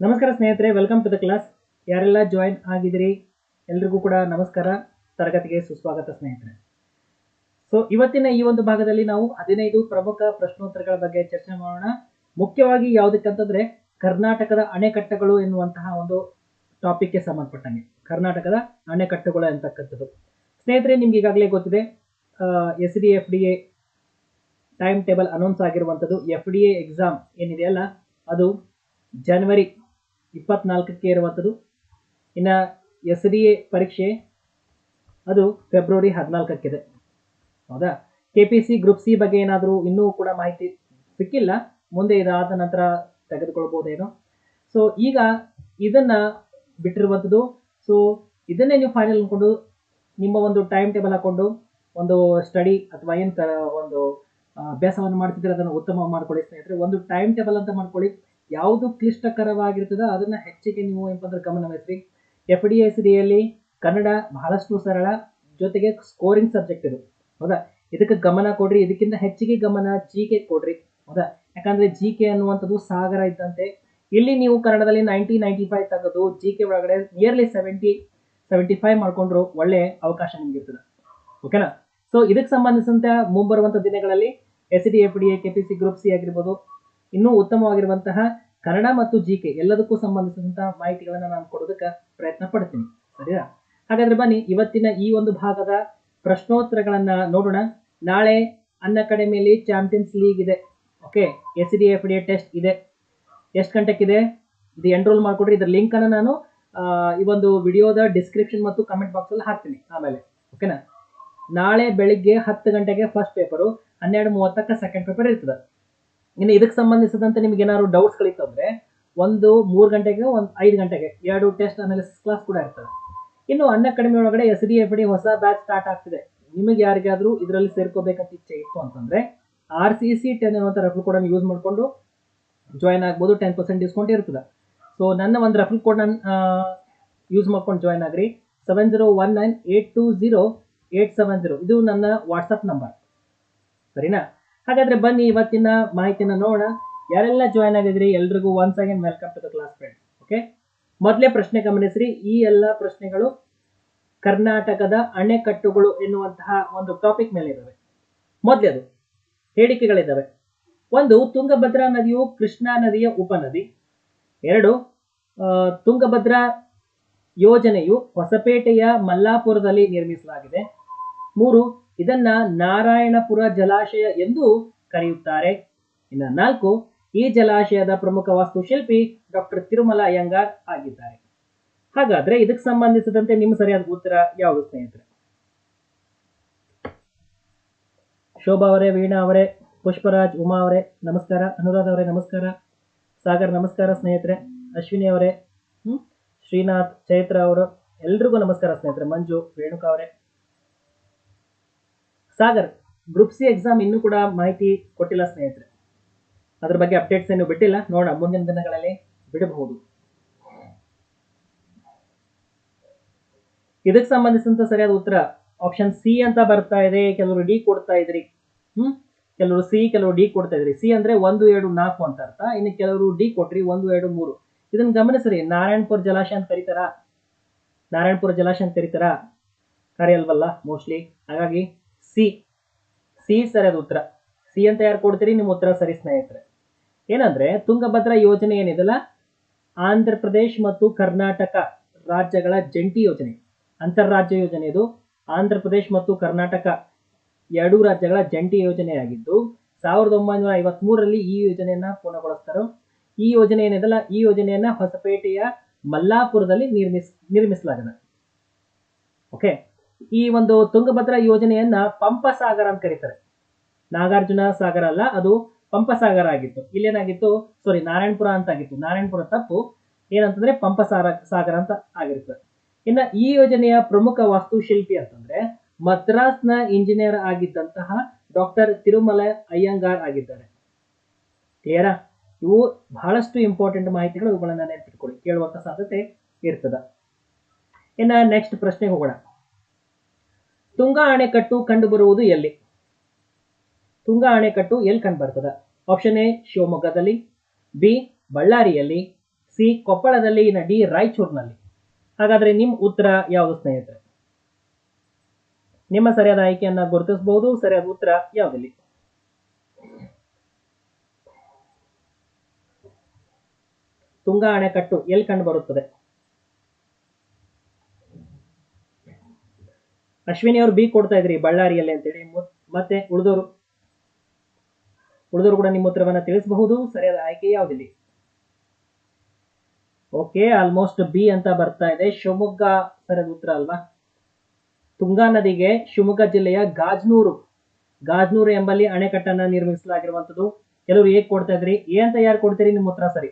ನಮಸ್ಕಾರ ಸ್ನೇಹಿತರೆ welcome to the class ಯಾರೆಲ್ಲ ಜಾಯಿನ್ ಆಗಿದ್ರಿ ಎಲ್ರಿಗೂ ಕೂಡ ನಮಸ್ಕಾರ. ತರಗತಿಗೆ ಸುಸ್ವಾಗತ ಸ್ನೇಹಿತರೆ. ಸೊ ಇವತ್ತಿನ ಈ ಒಂದು ಭಾಗದಲ್ಲಿ ನಾವು ಹದಿನೈದು ಪ್ರಮುಖ ಪ್ರಶ್ನೋತ್ತರಗಳ ಬಗ್ಗೆ ಚರ್ಚೆ ಮಾಡೋಣ. ಮುಖ್ಯವಾಗಿ ಯಾವುದಕ್ಕಂತಂದ್ರೆ, ಕರ್ನಾಟಕದ ಅಣೆಕಟ್ಟೆಗಳು ಎನ್ನುವಂತಹ ಒಂದು ಟಾಪಿಕ್ಗೆ ಸಂಬಂಧಪಟ್ಟಂಗೆ. ಕರ್ನಾಟಕದ ಅಣೆಕಟ್ಟುಗಳು ಅಂತಕ್ಕಂಥದ್ದು. ಸ್ನೇಹಿತರೆ, ನಿಮ್ಗೆ ಈಗಾಗಲೇ ಗೊತ್ತಿದೆ S D F D A time table announce ಆಗಿರುವಂಥದ್ದು ಎಫ್ ಡಿ ಎ ಎಕ್ಸಾಮ್ ಏನಿದೆಯಲ್ಲ, ಅದು ಜನವರಿ ಇಪ್ಪತ್ನಾಲ್ಕಕ್ಕೆ ಇರುವಂಥದ್ದು ಇನ್ನು ಎಸ್ ಡಿ ಎ ಪರೀಕ್ಷೆ ಅದು ಫೆಬ್ರವರಿ ಹದಿನಾಲ್ಕಕ್ಕಿದೆ. ಹೌದಾ? K P C group C ಬಗ್ಗೆ ಏನಾದರೂ ಇನ್ನೂ ಕೂಡ ಮಾಹಿತಿ ಸಿಕ್ಕಿಲ್ಲ. ಮುಂದೆ ಇದಾದ ನಂತರ ತೆಗೆದುಕೊಳ್ಬೋದೇನೋ. ಸೊ ಈಗ ಇದನ್ನು ಬಿಟ್ಟಿರುವಂಥದ್ದು ಸೊ ಇದನ್ನೇ ನೀವು ಫೈನಲ್ ಅಂದ್ಕೊಂಡು ನಿಮ್ಮ ಒಂದು ಟೈಮ್ ಟೇಬಲ್ ಹಾಕೊಂಡು ಒಂದು ಸ್ಟಡಿ ಅಥವಾ ಏನು ಒಂದು ಅಭ್ಯಾಸವನ್ನು ಮಾಡ್ತಿದ್ರೆ ಅದನ್ನು ಉತ್ತಮ ಮಾಡ್ಕೊಳ್ಳಿ ಸ್ನೇಹಿತರೆ. ಒಂದು ಟೈಮ್ ಟೇಬಲ್ ಅಂತ ಮಾಡ್ಕೊಳ್ಳಿ. ಯಾವುದು ಕ್ಲಿಷ್ಟಕರವಾಗಿರ್ತದೆ ಅದನ್ನ ಹೆಚ್ಚಿಗೆ ನೀವು ಏನಪ್ಪ ಗಮನ ವಹಿಸ್ರಿ. ಎಫ್ ಡಿ ಎಸ್ ಡಿಯಲ್ಲಿ ಕನ್ನಡ ಬಹಳಷ್ಟು ಸರಳ, ಜೊತೆಗೆ ಸ್ಕೋರಿಂಗ್ ಸಬ್ಜೆಕ್ಟ್ ಇದು. ಹೌದಾ? ಇದಕ್ಕೆ ಗಮನ ಕೊಡ್ರಿ, ಇದಕ್ಕಿಂತ ಹೆಚ್ಚಿಗೆ ಗಮನ ಜಿ ಕೆ ಕೊಡ್ರಿ. ಹೌದಾ? ಯಾಕಂದ್ರೆ ಜಿ ಕೆ ಅನ್ನುವಂಥದ್ದು ಸಾಗರ ಇದ್ದಂತೆ. ಇಲ್ಲಿ ನೀವು ಕನ್ನಡದಲ್ಲಿ ನೈಂಟಿ ನೈಂಟಿ ಫೈವ್ ತೆಗೆದು ಜಿ ಕೆ ಒಳಗಡೆ ನಿಯರ್ಲಿ ಸೆವೆಂಟಿ ಸೆವೆಂಟಿ ಫೈವ್ ಮಾಡ್ಕೊಂಡ್ರು ಒಳ್ಳೆ ಅವಕಾಶ ನಿಮ್ಗೆ ಇರ್ತದೆ ಓಕೆನಾ ಸೊ ಇದಕ್ಕೆ ಸಂಬಂಧಿಸಿದಂತೆ ಮುಂಬರುವಂಥ ದಿನಗಳಲ್ಲಿ S D F D A K P C group C ಆಗಿರ್ಬೋದು ಇನ್ನೂ ಉತ್ತಮವಾಗಿರುವಂತಹ ಕನ್ನಡ ಮತ್ತು ಜಿ ಕೆ ಎಲ್ಲದಕ್ಕೂ ಸಂಬಂಧಿಸಿದಂತಹ ಮಾಹಿತಿಗಳನ್ನು ನಾನು ಕೊಡೋದಕ್ಕೆ ಪ್ರಯತ್ನ ಪಡ್ತೀನಿ. ಸರಿಯಾ? ಹಾಗಾದ್ರೆ ಬನ್ನಿ, ಇವತ್ತಿನ ಈ ಒಂದು ಭಾಗದ ಪ್ರಶ್ನೋತ್ತರಗಳನ್ನ ನೋಡೋಣ. ನಾಳೆ ಅನ್ ಅಕಾಡೆಮಿಯಲ್ಲಿ ಚಾಂಪಿಯನ್ಸ್ ಲೀಗ್ ಇದೆ. Okay S D F D A test ಇದೆ. ಎಷ್ಟು ಇದೆ ಇದು ಎನ್ರೋಲ್ ಮಾಡಿಕೊಡ್ರಿ. ಇದರ ಲಿಂಕ್ ಅನ್ನ ನಾನು ಈ ಒಂದು ವಿಡಿಯೋದ ಡಿಸ್ಕ್ರಿಪ್ಷನ್ ಮತ್ತು ಕಮೆಂಟ್ ಬಾಕ್ಸ್ ಅಲ್ಲಿ ಹಾಕ್ತೀನಿ ಆಮೇಲೆ. ಓಕೆನಾ ನಾಳೆ ಬೆಳಿಗ್ಗೆ ಹತ್ತು ಗಂಟೆಗೆ ಫಸ್ಟ್ ಪೇಪರು ಹನ್ನೆರಡು ಮೂವತ್ತಕ್ಕೆ ಸೆಕೆಂಡ್ ಪೇಪರ್ ಇರ್ತದೆ. ಇನ್ನು ಇದಕ್ಕೆ ಸಂಬಂಧಿಸಿದಂತೆ ನಿಮ್ಗೆ ಏನಾದ್ರು ಡೌಟ್ಸ್ಗಳಿತ್ತು ಅಂದರೆ ಒಂದು ಮೂರು ಗಂಟೆಗೆ, ಒಂದು ಐದು ಗಂಟೆಗೆ, ಎರಡು ಟೆಸ್ಟ್ ಅನಾಲಿಸಿಸ್ ಕ್ಲಾಸ್ ಕೂಡ ಇರ್ತದೆ. ಇನ್ನು ಅನ್ನ ಕಡಿಮೆ ಒಳಗಡೆ ಎಸ್ ಡಿ ಎಫ್ ಡಿ ಹೊಸ ಬ್ಯಾಚ್ ಸ್ಟಾರ್ಟ್ ಆಗ್ತಿದೆ. ನಿಮಗೆ ಯಾರಿಗಾದರೂ ಇದರಲ್ಲಿ ಸೇರ್ಕೋಬೇಕಂತ ಇಚ್ಛೆ ಇತ್ತು ಅಂತಂದ್ರೆ ಆರ್ ಸಿ ಸಿ ಟೆನ್ ಅನ್ನುವಂಥ ರಫ್ಲ್ ಕೋಡ್ ಯೂಸ್ ಮಾಡಿಕೊಂಡು ಜಾಯ್ನ್ ಆಗ್ಬೋದು ಟೆನ್ ಪರ್ಸೆಂಟ್ ಡಿಸ್ಕೌಂಟ್ ಇರ್ತದೆ. ಸೊ ನನ್ನ ಒಂದು ರಫ್ಲ್ ಕೋಡ್ ಯೂಸ್ ಮಾಡ್ಕೊಂಡು ಜಾಯ್ನ್ ಆಗ್ರಿ. Seven zero one nine eight two zero eight seven zero ಇದು ನನ್ನ ವಾಟ್ಸಪ್ ನಂಬರ್ ಸರಿನಾ? ಹಾಗಾದ್ರೆ ಬನ್ನಿ ಇವತ್ತಿನ ಮಾಹಿತಿನ ನೋಡೋಣ. ಯಾರೆಲ್ಲ ಜಾಯ್ನ್ ಆಗಿದ್ರಿ ಎಲ್ರಿಗೂ once again welcome to the class friends okay ಮೊದಲೇ ಪ್ರಶ್ನೆ ಗಮನಿಸ್ರಿ. ಈ ಎಲ್ಲ ಪ್ರಶ್ನೆಗಳು ಕರ್ನಾಟಕದ ಅಣೆಕಟ್ಟುಗಳು ಎನ್ನುವಂತಹ ಒಂದು ಟಾಪಿಕ್ ಮೇಲೆ ಇದ್ದಾವೆ ಮೊದಲೇದು, ಹೇಳಿಕೆಗಳಿದ್ದಾವೆ. ಒಂದು, ತುಂಗಭದ್ರಾ ನದಿಯು ಕೃಷ್ಣಾ ನದಿಯ ಉಪನದಿ. ಎರಡು ತುಂಗಭದ್ರಾ ಯೋಜನೆಯು ಹೊಸಪೇಟೆಯ ಮಲ್ಲಾಪುರದಲ್ಲಿ ನಿರ್ಮಿಸಲಾಗಿದೆ. ಮೂರು ಇದನ್ನ ನಾರಾಯಣಪುರ ಜಲಾಶಯ ಎಂದು ಕರೆಯುತ್ತಾರೆ. ಇನ್ನ ನಾಲ್ಕು, ಈ ಜಲಾಶಯದ ಪ್ರಮುಖ ವಾಸ್ತುಶಿಲ್ಪಿ ಡಾಕ್ಟರ್ ತಿರುಮಲ ಅಯ್ಯಂಗಾರ್ ಆಗಿದ್ದಾರೆ. ಹಾಗಾದ್ರೆ ಇದಕ್ಕೆ ಸಂಬಂಧಿಸಿದಂತೆ ನಿಮ್ಮ ಸರಿಯಾದ ಉತ್ತರ ಯಾವುದು ಸ್ನೇಹಿತರೆ? ಶೋಭಾ ಅವರೇ, ವೀಣಾ ಅವರೇ, ಪುಷ್ಪರಾಜ್ ಉಮಾ ಅವರೇ, ನಮಸ್ಕಾರ. ಅನುರಾಧ ಅವರೇ, ನಮಸ್ಕಾರ. ಸಾಗರ್, ನಮಸ್ಕಾರ ಸ್ನೇಹಿತರೆ. ಅಶ್ವಿನಿ ಅವರೇ ಶ್ರೀನಾಥ್ ಚೈತ್ರ ಅವರು, ಎಲ್ರಿಗೂ ನಮಸ್ಕಾರ ಸ್ನೇಹಿತರೆ. ಮಂಜು, ರೇಣುಕಾ ಅವರೇ. ಸಾಗರ್ ಗ್ರೂಪ್ ಸಿ ಎಕ್ಸಾಮ್ ಇನ್ನೂ ಕೂಡ ಮಾಹಿತಿ ಕೊಟ್ಟಿಲ್ಲ ಸ್ನೇಹಿತರೆ. ಅದ್ರ ಬಗ್ಗೆ ಅಪ್ಡೇಟ್ಸ್ ಏನು ಬಿಟ್ಟಿಲ್ಲ. ನೋಡೋಣ, ಮುಂದಿನ ದಿನಗಳಲ್ಲಿ ಬಿಡಬಹುದು. ಇದಕ್ಕೆ ಸಂಬಂಧಿಸಿದಂತ ಸರಿಯಾದ ಉತ್ತರ ಆಪ್ಷನ್ ಸಿ ಅಂತ ಬರ್ತಾ ಇದೆ. ಕೆಲವರು ಡಿ ಕೊಡ್ತಾ ಇದ್ರಿ. ಹ್ಮ್? ಕೆಲವರು ಸಿ ಕೆಲವರು ಡಿ ಕೊಡ್ತಾ ಇದ್ರಿ. ಸಿ ಅಂದ್ರೆ ಒಂದು, ಎರಡು, ನಾಲ್ಕು ಅಂತ ಅರ್ಥ. ಇನ್ನು ಕೆಲವರು ಡಿ ಕೊಟ್ರಿ ಒಂದು, ಎರಡು, ಮೂರು. ಇದನ್ನ ಗಮನಿಸ್ರಿ ನಾರಾಯಣಪುರ ಜಲಾಶಯ ಅಂತ ಕರೀತಾರ ನಾರಾಯಣಪುರ ಜಲಾಶಯ ಅಂತ ಕರೀತಾರ ಕರೆಯಲ್ವಲ್ಲ ಮೋಸ್ಟ್ಲಿ ಹಾಗಾಗಿ ಸಿ. ಸಿ ಸರಿಯಾದ ಉತ್ತರ. ಸಿ ಅಂತ ಯಾರು ಕೊಡ್ತೀರಿ? ನಿಮ್ಮ ಉತ್ತರ ಸರಿ ಸ್ನೇಹಿತರೆ. ಏನಂದ್ರೆ ತುಂಗಭದ್ರಾ ಯೋಜನೆ ಏನಿದೆಲ್ಲ? ಆಂಧ್ರ ಪ್ರದೇಶ್ ಮತ್ತು ಕರ್ನಾಟಕ ರಾಜ್ಯಗಳ ಜಂಟಿ ಯೋಜನೆ. ಅಂತಾರಾಜ್ಯ ಯೋಜನೆ ಇದು. ಆಂಧ್ರ ಪ್ರದೇಶ್ ಮತ್ತು ಕರ್ನಾಟಕ ಎರಡೂ ರಾಜ್ಯಗಳ ಜಂಟಿ ಯೋಜನೆಯಾಗಿದ್ದು ಸಾವಿರದ ಒಂಬೈನೂರ ಐವತ್ಮೂರರಲ್ಲಿ ಈ ಯೋಜನೆಯನ್ನ ಪೂರ್ಣಗೊಳಿಸ್ತಾರೆ. ಈ ಯೋಜನೆ ಏನಿದೆಲ್ಲ? ಈ ಯೋಜನೆಯನ್ನ ಹೊಸಪೇಟೆಯ ಮಲ್ಲಾಪುರದಲ್ಲಿ ನಿರ್ಮಿಸ್, ನಿರ್ಮಿಸಲಾಗಿದೆ. ಓಕೆ? ಈ ಒಂದು ತುಂಗಭದ್ರಾ ಯೋಜನೆಯನ್ನ ಪಂಪಸಾಗರ ಅಂತ ಕರೀತಾರೆ. ನಾಗಾರ್ಜುನ ಸಾಗರ ಅಲ್ಲ, ಅದು ಪಂಪಸಾಗರ ಆಗಿತ್ತು. ಇಲ್ಲೇನಾಗಿತ್ತು? ಸಾರಿ ನಾರಾಯಣಪುರ ಅಂತ ಆಗಿತ್ತು. ನಾರಾಯಣಪುರ ತಪ್ಪು. ಏನಂತಂದ್ರೆ ಪಂಪಸಾರ, ಸಾಗರ ಅಂತ ಆಗಿರ್ತದೆ ಇನ್ನ ಈ ಯೋಜನೆಯ ಪ್ರಮುಖ ವಾಸ್ತುಶಿಲ್ಪಿ ಅಂತಂದ್ರೆ ಮದ್ರಾಸ್ನ ಇಂಜಿನಿಯರ್ ಆಗಿದ್ದಂತಹ ಡಾಕ್ಟರ್ ತಿರುಮಲ ಅಯ್ಯಂಗಾರ್ ಆಗಿದ್ದಾರೆ. ಕ್ಲಿಯರಾ ಇವು ಬಹಳಷ್ಟು ಇಂಪಾರ್ಟೆಂಟ್ ಮಾಹಿತಿಗಳು ಇವುಗಳನ್ನ ನೆನಪಿಟ್ಕೊಳ್ಳಿ. ಕೇಳುವಂತ ಸಾಧ್ಯತೆ ಇರ್ತದ. ಇನ್ನ ನೆಕ್ಸ್ಟ್ ಪ್ರಶ್ನೆಗೆ ಹೋಗೋಣ. ತುಂಗಾ ಅಣೆಕಟ್ಟು ಕಂಡುಬರುವುದು ಎಲ್ಲಿ? ತುಂಗಾ ಅಣೆಕಟ್ಟು ಎಲ್ಲಿ ಕಂಡುಬರ್ತದ? ಆಪ್ಷನ್ ಎ ಶಿವಮೊಗ್ಗದಲ್ಲಿ ಬಿ ಬಳ್ಳಾರಿಯಲ್ಲಿ ಸಿ ಕೊಪ್ಪಳದಲ್ಲಿ, ಇನ್ನು ಡಿ ರಾಯಚೂರಿನಲ್ಲಿ. ಹಾಗಾದ್ರೆ ನಿಮ್ಮ ಉತ್ತರ ಯಾವುದು ಸ್ನೇಹಿತರೆ? ನಿಮ್ಮ ಸರಿಯಾದ ಆಯ್ಕೆಯನ್ನು ಗುರುತಿಸಬಹುದು ಸರಿಯಾದ ಉತ್ತರ ಯಾವುದಿಲ್ಲ? ತುಂಗಾ ಅಣೆಕಟ್ಟು ಎಲ್ಲಿ ಕಂಡು ಬರುತ್ತದೆ ಅಶ್ವಿನಿ ಅವರು ಬಿ ಕೊಡ್ತಾ ಇದ್ರಿ ಬಳ್ಳಾರಿಯಲ್ಲಿ ಅಂತೇಳಿ. ಮತ್ತೆ ಉಳಿದವರು ಉಳಿದವರು ಕೂಡ ನಿಮ್ಮ ಉತ್ತರವನ್ನ ತಿಳಿಸಬಹುದು. ಸರಿಯಾದ ಆಯ್ಕೆ ಯಾವುದಿಲ್ಲ? ಓಕೆ ಆಲ್ಮೋಸ್ಟ್ ಬಿ ಅಂತ ಬರ್ತಾ ಇದೆ. ಶಿವಮೊಗ್ಗ ಸರಿಯಾದ ಉತ್ತರ ಅಲ್ವಾ? ತುಂಗಾ ನದಿಗೆ ಶಿವಮೊಗ್ಗ ಜಿಲ್ಲೆಯ ಗಾಜ್ನೂರು ಗಾಜ್ನೂರು ಎಂಬಲ್ಲಿ ಅಣೆಕಟ್ಟನ್ನ ನಿರ್ಮಿಸಲಾಗಿರುವಂತದ್ದು. ಕೆಲವರು ಏಕ್ ಕೊಡ್ತಾ ಇದ್ರಿ? ಏ ಅಂತ ಯಾರು ಕೊಡ್ತೀರಿ? ನಿಮ್ಮ ಉತ್ತರ ಸರಿ.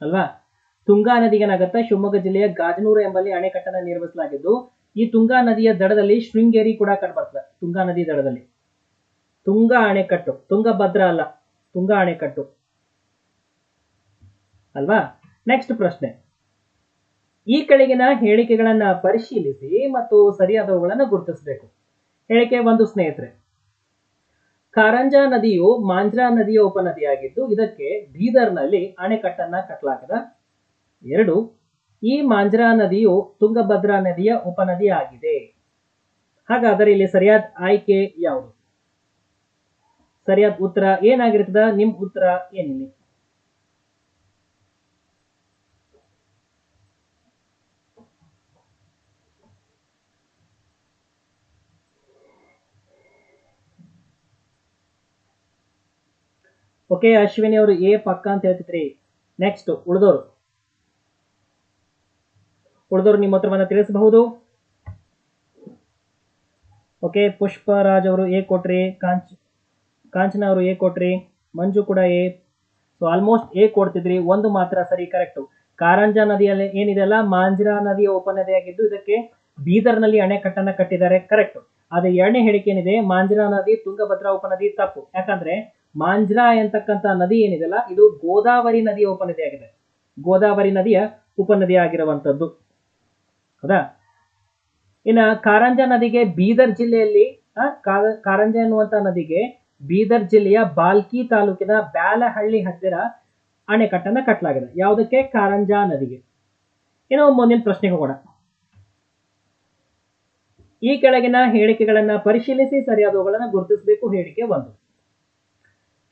ಅಲ್ವಾ? ತುಂಗಾ ನದಿಗೆ ಏನಾಗುತ್ತೆ ಶಿವಮೊಗ್ಗ ಜಿಲ್ಲೆಯ ಗಾಜನೂರು ಎಂಬಲ್ಲಿ ಅಣೆಕಟ್ಟನ್ನ ನಿರ್ಮಿಸಲಾಗಿದ್ದು ಈ ತುಂಗಾ ನದಿಯ ದಡದಲ್ಲಿ ಶೃಂಗೇರಿ ಕೂಡ ಕಂಡುಬರ್ತದೆ, ತುಂಗಾ ನದಿ ದಡದಲ್ಲಿ. ತುಂಗಾ ಅಣೆಕಟ್ಟು ತುಂಗಭದ್ರ ಅಲ್ಲ, ತುಂಗಾ ಅಣೆಕಟ್ಟು. ಅಲ್ವಾ? ನೆಕ್ಸ್ಟ್ ಪ್ರಶ್ನೆ. ಈ ಕೆಳಗಿನ ಹೇಳಿಕೆಗಳನ್ನ ಪರಿಶೀಲಿಸಿ ಮತ್ತು ಸರಿಯಾದವುಗಳನ್ನ ಗುರುತಿಸಬೇಕು. ಹೇಳಿಕೆ ಒಂದು, ಸ್ನೇಹಿತರೆ. ಕಾರಂಜಾ ನದಿಯು ಮಾಂಜ್ರಾ ನದಿಯ ಉಪನದಿಯಾಗಿದ್ದು, ಇದಕ್ಕೆ ಬೀದರ್ನಲ್ಲಿ ಅಣೆಕಟ್ಟನ್ನ ಕಟ್ಟಲಾಗದ ಎರಡು ಈ ಮಾಂಜ್ರಾ ನದಿಯು ತುಂಗಭದ್ರಾ ನದಿಯ ಉಪನದಿ ಆಗಿದೆ ಹಾಗಾದರೆ ಇಲ್ಲಿ ಸರಿಯಾದ ಆಯ್ಕೆ ಯಾವುದು? ಸರಿಯಾದ ಉತ್ತರ ಏನಾಗಿರ್ತದ? ನಿಮ್ ಉತ್ತರ ಏನಿಲ್ಲ? ಓಕೆ ಅಶ್ವಿನಿ ಅವರು ಎ ಪಕ್ಕ ಅಂತ ಹೇಳ್ತಿದ್ರಿ. ನೆಕ್ಸ್ಟ್ ಉಳಿದೋರು. ಉಳಿದೋರು ನಿಮ್ಮ ಉತ್ತರವನ್ನ ತಿಳಿಸಬಹುದು? ಓಕೆ, ಪುಷ್ಪರಾಜ್ ಅವರು ಎ ಕೊಟ್ರಿ, ಕಾಂಚ್, ಕಾಂಚನ ಅವರು ಎ ಕೊಟ್ರಿ, ಮಂಜು ಕೂಡ ಎ. ಸೊ ಆಲ್ಮೋಸ್ಟ್ ಎ ಕೊಡ್ತಿದ್ರಿ, ಒಂದು ಮಾತ್ರ ಸರಿ ಕರೆಕ್ಟ್ ಕಾರಂಜಾ ನದಿಯಲ್ಲಿ ಏನಿದೆ ಅಲ್ಲ, ಮಾಂಜಿರಾ ನದಿಯ ಉಪನದಿಯಾಗಿದ್ದು, ಇದಕ್ಕೆ ಬೀದರ್ನಲ್ಲಿ ಅಣೆಕಟ್ಟನ್ನ ಕಟ್ಟಿದ್ದಾರೆ ಕರೆಕ್ಟ್ ಆದ್ರೆ ಎರಡನೇ ಹೇಳಿಕೆ ಏನಿದೆ, ಮಾಂಜಿರಾ ನದಿ, ತುಂಗಭದ್ರಾ ಉಪನದಿ ತಪ್ಪು. ಯಾಕಂದ್ರೆ, ಮಾಂಜ್ರಾ ಎಂತಕ್ಕಂಥ ನದಿ ಏನಿದೆಯಲ್ಲ ಇದು ಗೋದಾವರಿ ನದಿಯ ಉಪನದಿಯಾಗಿದೆ. ಗೋದಾವರಿ ನದಿಯ ಉಪನದಿ ಆಗಿರುವಂತದ್ದು ಹೌದಾ ಇನ್ನ ಕಾರಂಜಾ ನದಿಗೆ ಬೀದರ್ ಜಿಲ್ಲೆಯಲ್ಲಿ ಕಾರಂಜ ಎನ್ನುವಂತ ನದಿಗೆ ಬೀದರ್ ಜಿಲ್ಲೆಯ ಬಾಲ್ಕಿ ತಾಲೂಕಿನ ಬ್ಯಾಲಹಳ್ಳಿ ಹತ್ತಿರ ಅಣೆಕಟ್ಟನ್ನ ಕಟ್ಟಲಾಗಿದೆ ಯಾವುದಕ್ಕೆ? ಕಾರಂಜಾ ನದಿಗೆ. ಏನೋ ಮುಂದಿನ ಪ್ರಶ್ನೆಗೆ ಹೋಗೋಣ. ಈ ಕೆಳಗಿನ ಹೇಳಿಕೆಗಳನ್ನ ಪರಿಶೀಲಿಸಿ ಸರಿಯಾದವುಗಳನ್ನು ಗುರುತಿಸಬೇಕು ಹೇಳಿಕೆ ಒಂದು.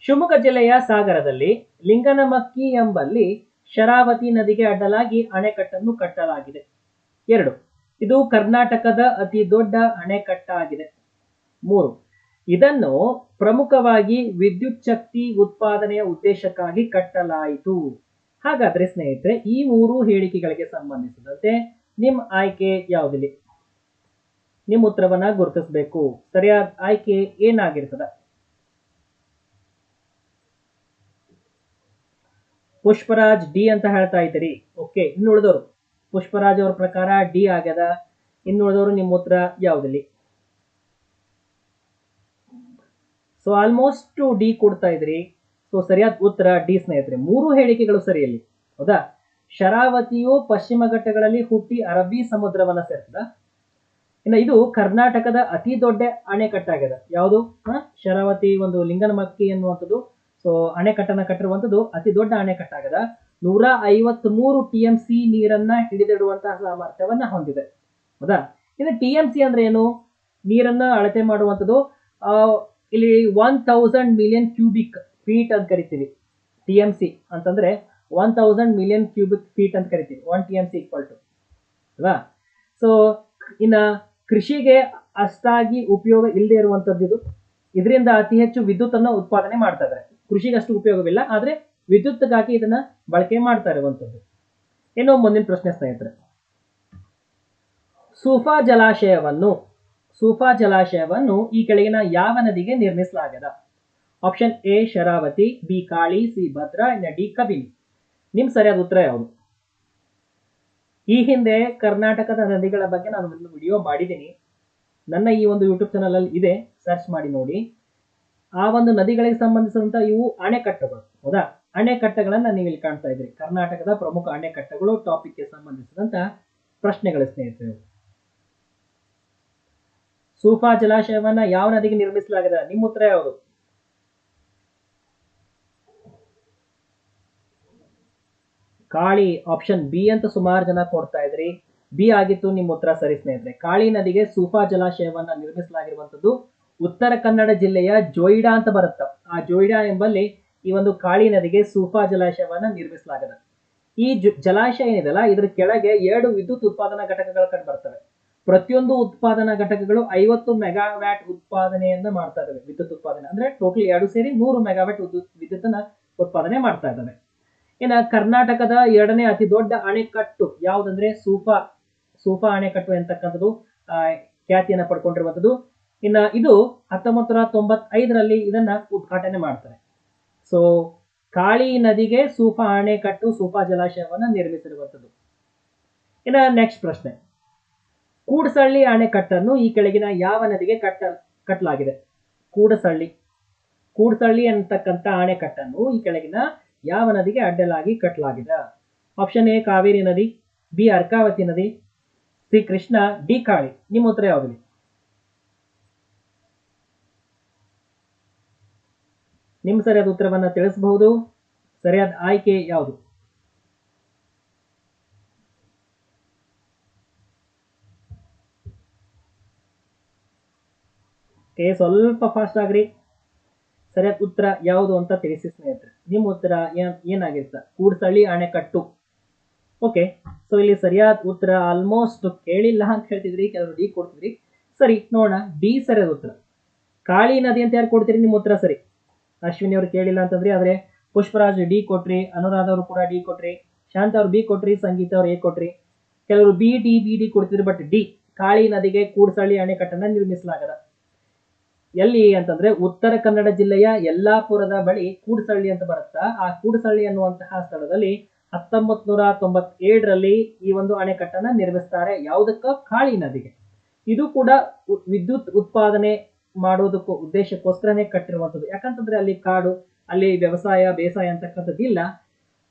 ಶಿವಮೊಗ್ಗ ಜಿಲ್ಲೆಯ ಸಾಗರದಲ್ಲಿ ಲಿಂಗನಮಕ್ಕಿ ಎಂಬಲ್ಲಿ ಶರಾವತಿ ನದಿಗೆ ಅಡ್ಡಲಾಗಿ ಅಣೆಕಟ್ಟನ್ನು ಕಟ್ಟಲಾಗಿದೆ. ಎರಡು. ಇದು ಕರ್ನಾಟಕದ ಅತಿ ದೊಡ್ಡ ಅಣೆಕಟ್ಟಾಗಿದೆ. ಮೂರು. ಇದನ್ನು ಪ್ರಮುಖವಾಗಿ ವಿದ್ಯುತ್ ಶಕ್ತಿ ಉತ್ಪಾದನೆಯ ಉದ್ದೇಶಕ್ಕಾಗಿ ಕಟ್ಟಲಾಯಿತು. ಹಾಗಾದ್ರೆ ಸ್ನೇಹಿತರೆ, ಈ ಮೂರು ಹೇಳಿಕೆಗಳಿಗೆ ಸಂಬಂಧಿಸಿದಂತೆ ನಿಮ್ಮ ಆಯ್ಕೆ ಯಾವುದಿಲ್ಲ? ನಿಮ್ಮ ಉತ್ತರವನ್ನ ಗುರುತಿಸಬೇಕು. ಸರಿಯಾದ ಆಯ್ಕೆ ಏನಾಗಿರ್ತದ? ಪುಷ್ಪರಾಜ್ ಡಿ ಅಂತ ಹೇಳ್ತಾ ಇದ್ದೀರಿ. ಓಕೆ, ಇನ್ನು ಉಳಿದವರು ಪುಷ್ಪರಾಜ್ ಅವ್ರ ಪ್ರಕಾರ ಡಿ ಆಗ್ಯದ. ಇನ್ನುಳಿದವರು ನಿಮ್ಮ ಉತ್ತರ ಯಾವುದಿಲ್ಲ? ಸೊ ಆಲ್ಮೋಸ್ಟ್ ಡಿ ಕೊಡ್ತಾ ಇದ್ರಿ. ಸೊ ಸರಿಯಾದ ಉತ್ತರ ಡಿ ಸ್ನೇಹಿತರೆ. ಮೂರು ಹೇಳಿಕೆಗಳು ಸರಿಯಲ್ಲಿ. ಹೌದಾ? ಶರಾವತಿಯು ಪಶ್ಚಿಮ ಘಟ್ಟಗಳಲ್ಲಿ ಹುಟ್ಟಿ ಅರಬ್ಬಿ ಸಮುದ್ರವನ್ನ ಸೇರ್ತದ. ಇನ್ನು ಇದು ಕರ್ನಾಟಕದ ಅತಿ ದೊಡ್ಡ ಅಣೆಕಟ್ಟಾಗಿದೆ ಯಾವುದು? ಶರಾವತಿ ಒಂದು ಲಿಂಗನಮಕ್ಕಿ ಎನ್ನುವಂಥದ್ದು. ಸೊ ಅಣೆಕಟ್ಟನ್ನ ಕಟ್ಟಿರುವಂಥದ್ದು ಅತಿ ದೊಡ್ಡ ಅಣೆಕಟ್ಟಾಗದ ನೂರ ಐವತ್ತ್ ಮೂರು ಟಿ ಎಂ ಸಿ ನೀರನ್ನ ಹಿಡಿದಿಡುವಂತಹ ಸಾಮರ್ಥ್ಯವನ್ನ ಹೊಂದಿದೆ. ಹೌದಾ? ಇದು ಟಿ ಎಂ ಸಿ ಅಂದ್ರೆ ಏನು? ನೀರನ್ನ ಅಳತೆ ಮಾಡುವಂಥದ್ದು ಇಲ್ಲಿ one thousand million cubic feet ಅಂತ ಕರಿತೀವಿ. ಟಿ ಎಂ ಸಿ ಅಂತಂದ್ರೆ one thousand million cubic feet ಅಂತ ಕರಿತೀವಿ. One T M C equal to ಅಲ್ವಾ ಸೊ ಇನ್ನ ಕೃಷಿಗೆ ಅಷ್ಟಾಗಿ ಉಪಯೋಗ ಇಲ್ಲದೆ ಇರುವಂತದ್ದು ಇದು. ಇದರಿಂದ ಅತಿ ಹೆಚ್ಚು ವಿದ್ಯುತ್ ಅನ್ನು ಉತ್ಪಾದನೆ ಮಾಡ್ತಾ ಇದ್ದಾರೆ. ಕೃಷಿಗೆ ಅಷ್ಟು ಉಪಯೋಗವಿಲ್ಲ, ಆದ್ರೆ ವಿದ್ಯುತ್ಗಾಗಿ ಇದನ್ನ ಬಳಕೆ ಮಾಡ್ತಾ ಇರುವಂಥದ್ದು ಏನೋ ಮುಂದಿನ ಪ್ರಶ್ನೆ ಸ್ನೇಹಿತರೆ. ಸೂಫಾ ಜಲಾಶಯವನ್ನು ಸೂಫಾ ಜಲಾಶಯವನ್ನು ಈ ಕೆಳಗಿನ ಯಾವ ನದಿಗೆ ನಿರ್ಮಿಸಲಾಗದ option A Sharavathi B Kali C Bhadra D Kabini. ನಿಮ್ ಸರಿಯಾದ ಉತ್ತರ ಯಾವುದು? ಈ ಹಿಂದೆ ಕರ್ನಾಟಕದ ನದಿಗಳ ಬಗ್ಗೆ ನಾನು ಒಂದು ವಿಡಿಯೋ ಮಾಡಿದ್ದೀನಿ. ನನ್ನ ಈ ಒಂದು ಯೂಟ್ಯೂಬ್ ಚಾನಲ್ ಅಲ್ಲಿ ಇದೆ. ಸರ್ಚ್ ಮಾಡಿ ನೋಡಿ. ಆ ಒಂದು ನದಿಗಳಿಗೆ ಸಂಬಂಧಿಸಿದಂತ ಇವು ಅಣೆಕಟ್ಟುಗಳು. ಹೌದಾ? ಅಣೆಕಟ್ಟೆಗಳನ್ನ ನೀವು ಇಲ್ಲಿ ಕಾಣ್ತಾ ಇದ್ರಿ ಕರ್ನಾಟಕದ ಪ್ರಮುಖ ಅಣೆಕಟ್ಟೆಗಳು ಟಾಪಿಕ್ಗೆ ಸಂಬಂಧಿಸಿದಂತ ಪ್ರಶ್ನೆಗಳು ಸ್ನೇಹಿತರೆ. ಸೂಫಾ ಜಲಾಶಯವನ್ನ ಯಾವ ನದಿಗೆ ನಿರ್ಮಿಸಲಾಗಿದೆ? ನಿಮ್ಮ ಉತ್ತರ ಯಾವುದು? ಕಾಳಿ ಆಪ್ಷನ್ ಬಿ ಅಂತ ಸುಮಾರು ಜನ ಕೊಡ್ತಾ ಇದ್ರಿ. ಬಿ ಆಗಿತ್ತು ನಿಮ್ಮ ಉತ್ತರ ಸರಿ ಸ್ನೇಹಿತರೆ. ಕಾಳಿ ನದಿಗೆ ಸೂಫಾ ಜಲಾಶಯವನ್ನ ನಿರ್ಮಿಸಲಾಗಿರುವಂತದ್ದು ಉತ್ತರ ಕನ್ನಡ ಜಿಲ್ಲೆಯ ಜೋಯಿಡಾ ಅಂತ ಬರುತ್ತ. ಆ ಜೋಯಿಡಾ ಎಂಬಲ್ಲಿ ಈ ಒಂದು ಕಾಳಿ ನದಿಗೆ ಸೂಫಾ ಜಲಾಶಯವನ್ನ ನಿರ್ಮಿಸಲಾಗಿದೆ. ಈ ಜಲಾಶಯ ಏನಿದೆಲ್ಲ ಇದ್ರ ಕೆಳಗೆ ಎರಡು ವಿದ್ಯುತ್ ಉತ್ಪಾದನಾ ಘಟಕಗಳು ಕಂಡು ಬರ್ತವೆ. ಪ್ರತಿಯೊಂದು ಉತ್ಪಾದನಾ ಘಟಕಗಳು ಐವತ್ತು ಮೆಗಾವ್ಯಾಟ್ ಉತ್ಪಾದನೆಯನ್ನ ಮಾಡ್ತಾ ಇದ್ದಾವೆ ವಿದ್ಯುತ್ ಉತ್ಪಾದನೆ ಅಂದ್ರೆ ಟೋಟಲ್ ಎರಡು ಸೇರಿ ನೂರು ಮೆಗಾವ್ಯಾಟ್ ವಿದ್ಯುತ್ ವಿದ್ಯುತ್ತನ್ನ ಉತ್ಪಾದನೆ ಮಾಡ್ತಾ ಇದ್ದಾವೆ ಇನ್ನ ಕರ್ನಾಟಕದ ಎರಡನೇ ಅತಿ ದೊಡ್ಡ ಅಣೆಕಟ್ಟು ಯಾವುದಂದ್ರೆ ಸೂಫಾ ಸೂಫಾ ಅಣೆಕಟ್ಟು ಎಂತಕ್ಕಂಥದ್ದು ಖ್ಯಾತಿಯನ್ನ ಪಡ್ಕೊಂಡಿರುವಂಥದ್ದು. ಇನ್ನ ಇದು ಹತ್ತೊಂಬತ್ತು ನೂರ ತೊಂಬತ್ತೈದರಲ್ಲಿ ಇದನ್ನ ಉದ್ಘಾಟನೆ ಮಾಡ್ತಾರೆ. ಸೊ ಕಾಳಿ ನದಿಗೆ ಸೂಫಾ ಅಣೆಕಟ್ಟು ಸೂಫಾ ಜಲಾಶಯವನ್ನು ನಿರ್ಮಿಸಿರುವಂಥದ್ದು ಇನ್ನು ನೆಕ್ಸ್ಟ್ ಪ್ರಶ್ನೆ ಕೂಡಸಳ್ಳಿ ಅಣೆಕಟ್ಟನ್ನು ಈ ಕೆಳಗಿನ ಯಾವ ನದಿಗೆ ಕಟ್ಟ ಕಟ್ಟಲಾಗಿದೆ ಕೂಡಸಳ್ಳಿ ಕೂಡಸಳ್ಳಿ ಅಂತಕ್ಕಂಥ ಅಣೆಕಟ್ಟನ್ನು ಈ ಕೆಳಗಿನ ಯಾವ ನದಿಗೆ ಅಡ್ಡಲಾಗಿ ಕಟ್ಟಲಾಗಿದೆ ಆಪ್ಷನ್ ಎ ಕಾವೇರಿ ನದಿ ಬಿ ಅರ್ಕಾವತಿ ನದಿ ಸಿ ಕೃಷ್ಣ ಡಿ ಕಾಳಿ ನಿಮ್ಮ ಉತ್ತರ ಯಾವುದು ನಿಮ್ಮ ಸರಿಯಾದ ಉತ್ತರವನ್ನು ತಿಳಿಸಬಹುದು. ಸರಿಯಾದ ಆಯ್ಕೆ ಯಾವುದು? ಓಕೆ ಸ್ವಲ್ಪ ಫಾಸ್ಟ್ ಆಗ್ರಿ. ಸರಿಯಾದ ಉತ್ತರ ಯಾವುದು ಅಂತ ತಿಳಿಸಿ ಸ್ನೇಹಿತರೆ. ನಿಮ್ಮ ಉತ್ತರ ಏನ್, ಏನಾಗಿರ್ತ? ಕೂಡ್ಸಳ್ಳಿ ಅಣೆಕಟ್ಟು ಓಕೆ ಸೊ ಇಲ್ಲಿ ಸರಿಯಾದ ಉತ್ತರ ಆಲ್ಮೋಸ್ಟ್ ಕೇಳಿಲ್ಲ ಅಂತ ಹೇಳ್ತಿದ್ರಿ, ಕೆಲವರು ಡಿ ಕೊಡ್ತಿದ್ರಿ. ಸರಿ, ನೋಡೋಣ. ಡಿ ಸರಿಯಾದ ಉತ್ತರ. ಕಾಳಿ ನದಿ ಅಂತ ಯಾರು ಕೊಡ್ತೀರಿ? ನಿಮ್ಮ ಉತ್ತರ ಸರಿ. ಅಶ್ವಿನಿ ಅವರು ಕೇಳಿಲ್ಲ ಅಂತಂದ್ರೆ, ಆದ್ರೆ ಪುಷ್ಪರಾಜ್ ಡಿ ಕೊಟ್ರಿ, ಅನುರಾಧ ಅವರು ಕೂಡ ಡಿ ಕೊಟ್ರಿ, ಶಾಂತ ಅವರು ಬಿ ಕೊಟ್ರಿ, ಸಂಗೀತ ಅವ್ರು ಎ ಕೊಟ್ರಿ. ಕೆಲವರು ಬಿ ಡಿ ಬಿ ಡಿ ಕೊಡ್ತಿದ್ರು ಬಟ್ ಡಿ ಕಾಳಿ ನದಿಗೆ ಕೂಡ್ಸಳ್ಳಿ ಅಣೆಕಟ್ಟನ್ನ ನಿರ್ಮಿಸಲಾಗದ. ಎಲ್ಲಿ ಅಂತಂದ್ರೆ ಉತ್ತರ ಕನ್ನಡ ಜಿಲ್ಲೆಯ ಯಲ್ಲಾಪುರದ ಬಳಿ ಕೂಡ್ಸಳ್ಳಿ ಅಂತ ಬರುತ್ತಾ, ಆ ಕೂಡ್ಸಳ್ಳಿ ಅನ್ನುವಂತಹ ಸ್ಥಳದಲ್ಲಿ ಹತ್ತೊಂಬತ್ ನೂರ ತೊಂಬತ್ತೇಳರಲ್ಲಿ ಈ ಒಂದು ಅಣೆಕಟ್ಟನ್ನ ನಿರ್ಮಿಸ್ತಾರೆ, ಯಾವುದಕ್ಕ? ಕಾಳಿ ನದಿಗೆ. ಇದು ಕೂಡ ವಿದ್ಯುತ್ ಉತ್ಪಾದನೆ ಮಾಡೋದಕ್ಕೂ ಉದ್ದೇಶಕ್ಕೋಸ್ಕರನೇ ಕಟ್ಟಿರುವಂಥದ್ದು. ಯಾಕಂತಂದ್ರೆ ಅಲ್ಲಿ ಕಾಡು, ಅಲ್ಲಿ ವ್ಯವಸಾಯ, ಬೇಸಾಯ ಅಂತಕ್ಕಂಥದ್ದು ಇಲ್ಲ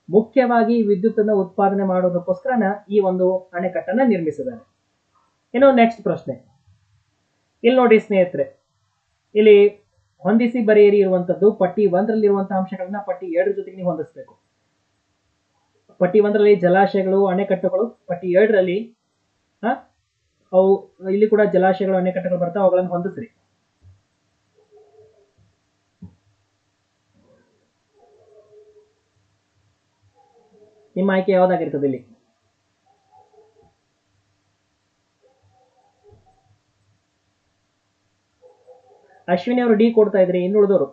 ಮುಖ್ಯವಾಗಿ ವಿದ್ಯುತ್ ಅನ್ನ ಉತ್ಪಾದನೆ ಮಾಡೋದಕ್ಕೋಸ್ಕರನ ಈ ಒಂದು ಅಣೆಕಟ್ಟನ್ನ ನಿರ್ಮಿಸಿದ್ದಾರೆ. ಇನ್ನು ನೆಕ್ಸ್ಟ್ ಪ್ರಶ್ನೆ. ಇಲ್ಲಿ ನೋಡಿ ಸ್ನೇಹಿತರೆ, ಇಲ್ಲಿ ಹೊಂದಿಸಿ ಬರೆಯಿರಿ ಇರುವಂತದ್ದು ಪಟ್ಟಿ ಒಂದರಲ್ಲಿ ಇರುವಂತಹ ಅಂಶಗಳನ್ನ ಪಟ್ಟಿ ಎರಡರ ಜೊತೆಗೆ ನೀವು ಹೊಂದಿಸಬೇಕು. ಪಟ್ಟಿ ಒಂದರಲ್ಲಿ ಜಲಾಶಯಗಳು, ಅಣೆಕಟ್ಟುಗಳು, ಪಟ್ಟಿ ಎರಡರಲ್ಲಿ ಅವು, ಇಲ್ಲಿ ಕೂಡ ಜಲಾಶಯಗಳು, ಅಣೆಕಟ್ಟುಗಳು ಬರ್ತಾವೆ, ಅವುಗಳನ್ನು ಹೊಂದಿಸ್ರಿ. ನಿಮ್ಮ ಆಯ್ಕೆ ಯಾವ್ದಾಗಿರ್ತದೆ ಇಲ್ಲಿ? ಅಶ್ವಿನಿ ಅವರು ಡಿ ಕೊಡ್ತಾ ಇದ್ರಿ, ಇನ್ನು ಉಳಿದವರು?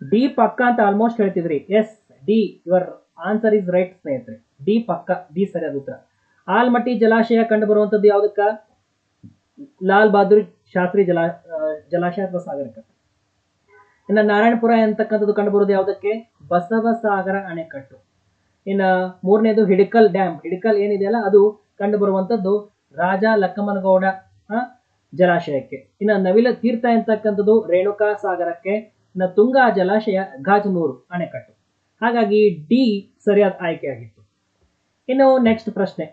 ಡಿ ಪಕ್ಕ ಅಂತ almost ಹೇಳ್ತಿದ್ರಿ. Yes D, your answer is right ಸ್ನೇಹಿತರೆ. ಡಿ ಪಕ್ಕ, ಡಿ ಸರಿಯಾದ ಉತ್ತರ. ಆಲ್ಮಟ್ಟಿ ಜಲಾಶಯ ಕಂಡು ಬರುವಂತದ್ದು ಯಾವುದಕ್ಕ? ಲಾಲ್ ಬಹದ್ದೂರ್ ಶಾಸ್ತ್ರಿ ಜಲಾ ಜಲಾಶಯ ಅಥವಾ ಸಾಗರಕ್ಕೆ. ಇನ್ನು ನಾರಾಯಣಪುರ ಅಂತಕ್ಕಂಥದ್ದು ಕಂಡು ಬರೋದು ಯಾವುದಕ್ಕೆ ಬಸವಸಾಗರ ಅಣೆಕಟ್ಟು. ಇನ್ನ ಮೂರನೇದು ಹಿಡಕಲ್ ಡ್ಯಾಮ್. ಹಿಡಕಲ್ ಏನಿದೆಯಲ್ಲ, ಅದು ಕಂಡು ಬರುವಂತದ್ದು ರಾಜ ಲಕ್ಕಮ್ಮನಗೌಡ ಜಲಾಶಯಕ್ಕೆ. ಇನ್ನು ನವಿಲ ತೀರ್ಥ ಎಂತಕ್ಕಂಥದ್ದು ರೇಣುಕಾ ಸಾಗರಕ್ಕೆ ಇನ್ನು ತುಂಗಾ ಜಲಾಶಯ ಗಾಜನೂರು ಅಣೆಕಟ್ಟು. ಹಾಗಾಗಿ ಡಿ ಸರಿಯಾದ ಆಯ್ಕೆ ಆಗಿತ್ತು ಇನ್ನು ನೆಕ್ಸ್ಟ್ ಪ್ರಶ್ನೆ.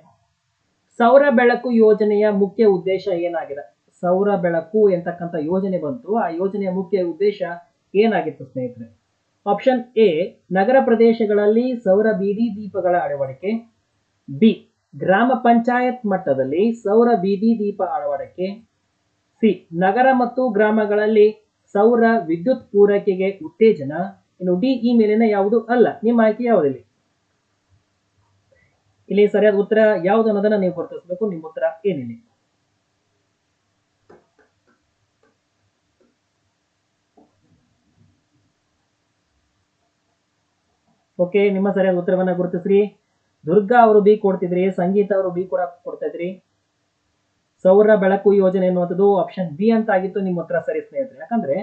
ಸೌರ ಬೆಳಕು ಯೋಜನೆಯ ಮುಖ್ಯ ಉದ್ದೇಶ ಏನಾಗಿದೆ? ಸೌರ ಬೆಳಕು ಎಂತಕ್ಕಂಥ ಯೋಜನೆ ಬಂತು, ಆ ಯೋಜನೆಯ ಮುಖ್ಯ ಉದ್ದೇಶ ಏನಾಗಿತ್ತು ಸ್ನೇಹಿತರೆ? ಆಪ್ಷನ್ ಎ ನಗರ ಪ್ರದೇಶಗಳಲ್ಲಿ ಸೌರ ಬೀದಿ ದೀಪಗಳ ಅಳವಡಿಕೆ. ಬಿ ಗ್ರಾಮ ಪಂಚಾಯತ್ ಮಟ್ಟದಲ್ಲಿ ಸೌರ ಬೀದಿ ದೀಪ ಅಳವಡಿಕೆ. ಸಿ ನಗರ ಮತ್ತು ಗ್ರಾಮಗಳಲ್ಲಿ ಸೌರ ವಿದ್ಯುತ್ ಪೂರೈಕೆಗೆ ಉತ್ತೇಜನ. ಇನ್ನು ಡಿ ಈ ಮೇಲಿನ ಯಾವುದು ಅಲ್ಲ. ನಿಮ್ಮ ಆಯ್ಕೆ ಯಾವುದಿಲ್ಲ? ಇಲ್ಲಿ ಸರಿಯಾದ ಉತ್ತರ ಯಾವುದು ಅನ್ನೋದನ್ನ ನೀವು ಗುರುತಿಸಬೇಕು. ನಿಮ್ಮ ಉತ್ತರ ಏನಿಲ್ಲ. ಓಕೆ ನಿಮ್ಮ ಸರಿಯಾದ ಉತ್ತರವನ್ನ ಗುರುತಿಸ್ರಿ. ದುರ್ಗಾ ಅವರು ಬಿ ಕೊಡ್ತಿದ್ರಿ, ಸಂಗೀತ ಅವರು ಬಿ ಕೂಡ ಕೊಡ್ತಾ ಇದ್ರಿ ಸೌರ ಬೆಳಕು ಯೋಜನೆ ಎನ್ನುವಂಥದ್ದು ಆಪ್ಷನ್ ಬಿ ಅಂತ ಆಗಿತ್ತು. ನಿಮ್ಮ ಉತ್ತರ ಸರಿ ಸ್ನೇಹಿತರೆ. ಯಾಕಂದ್ರೆ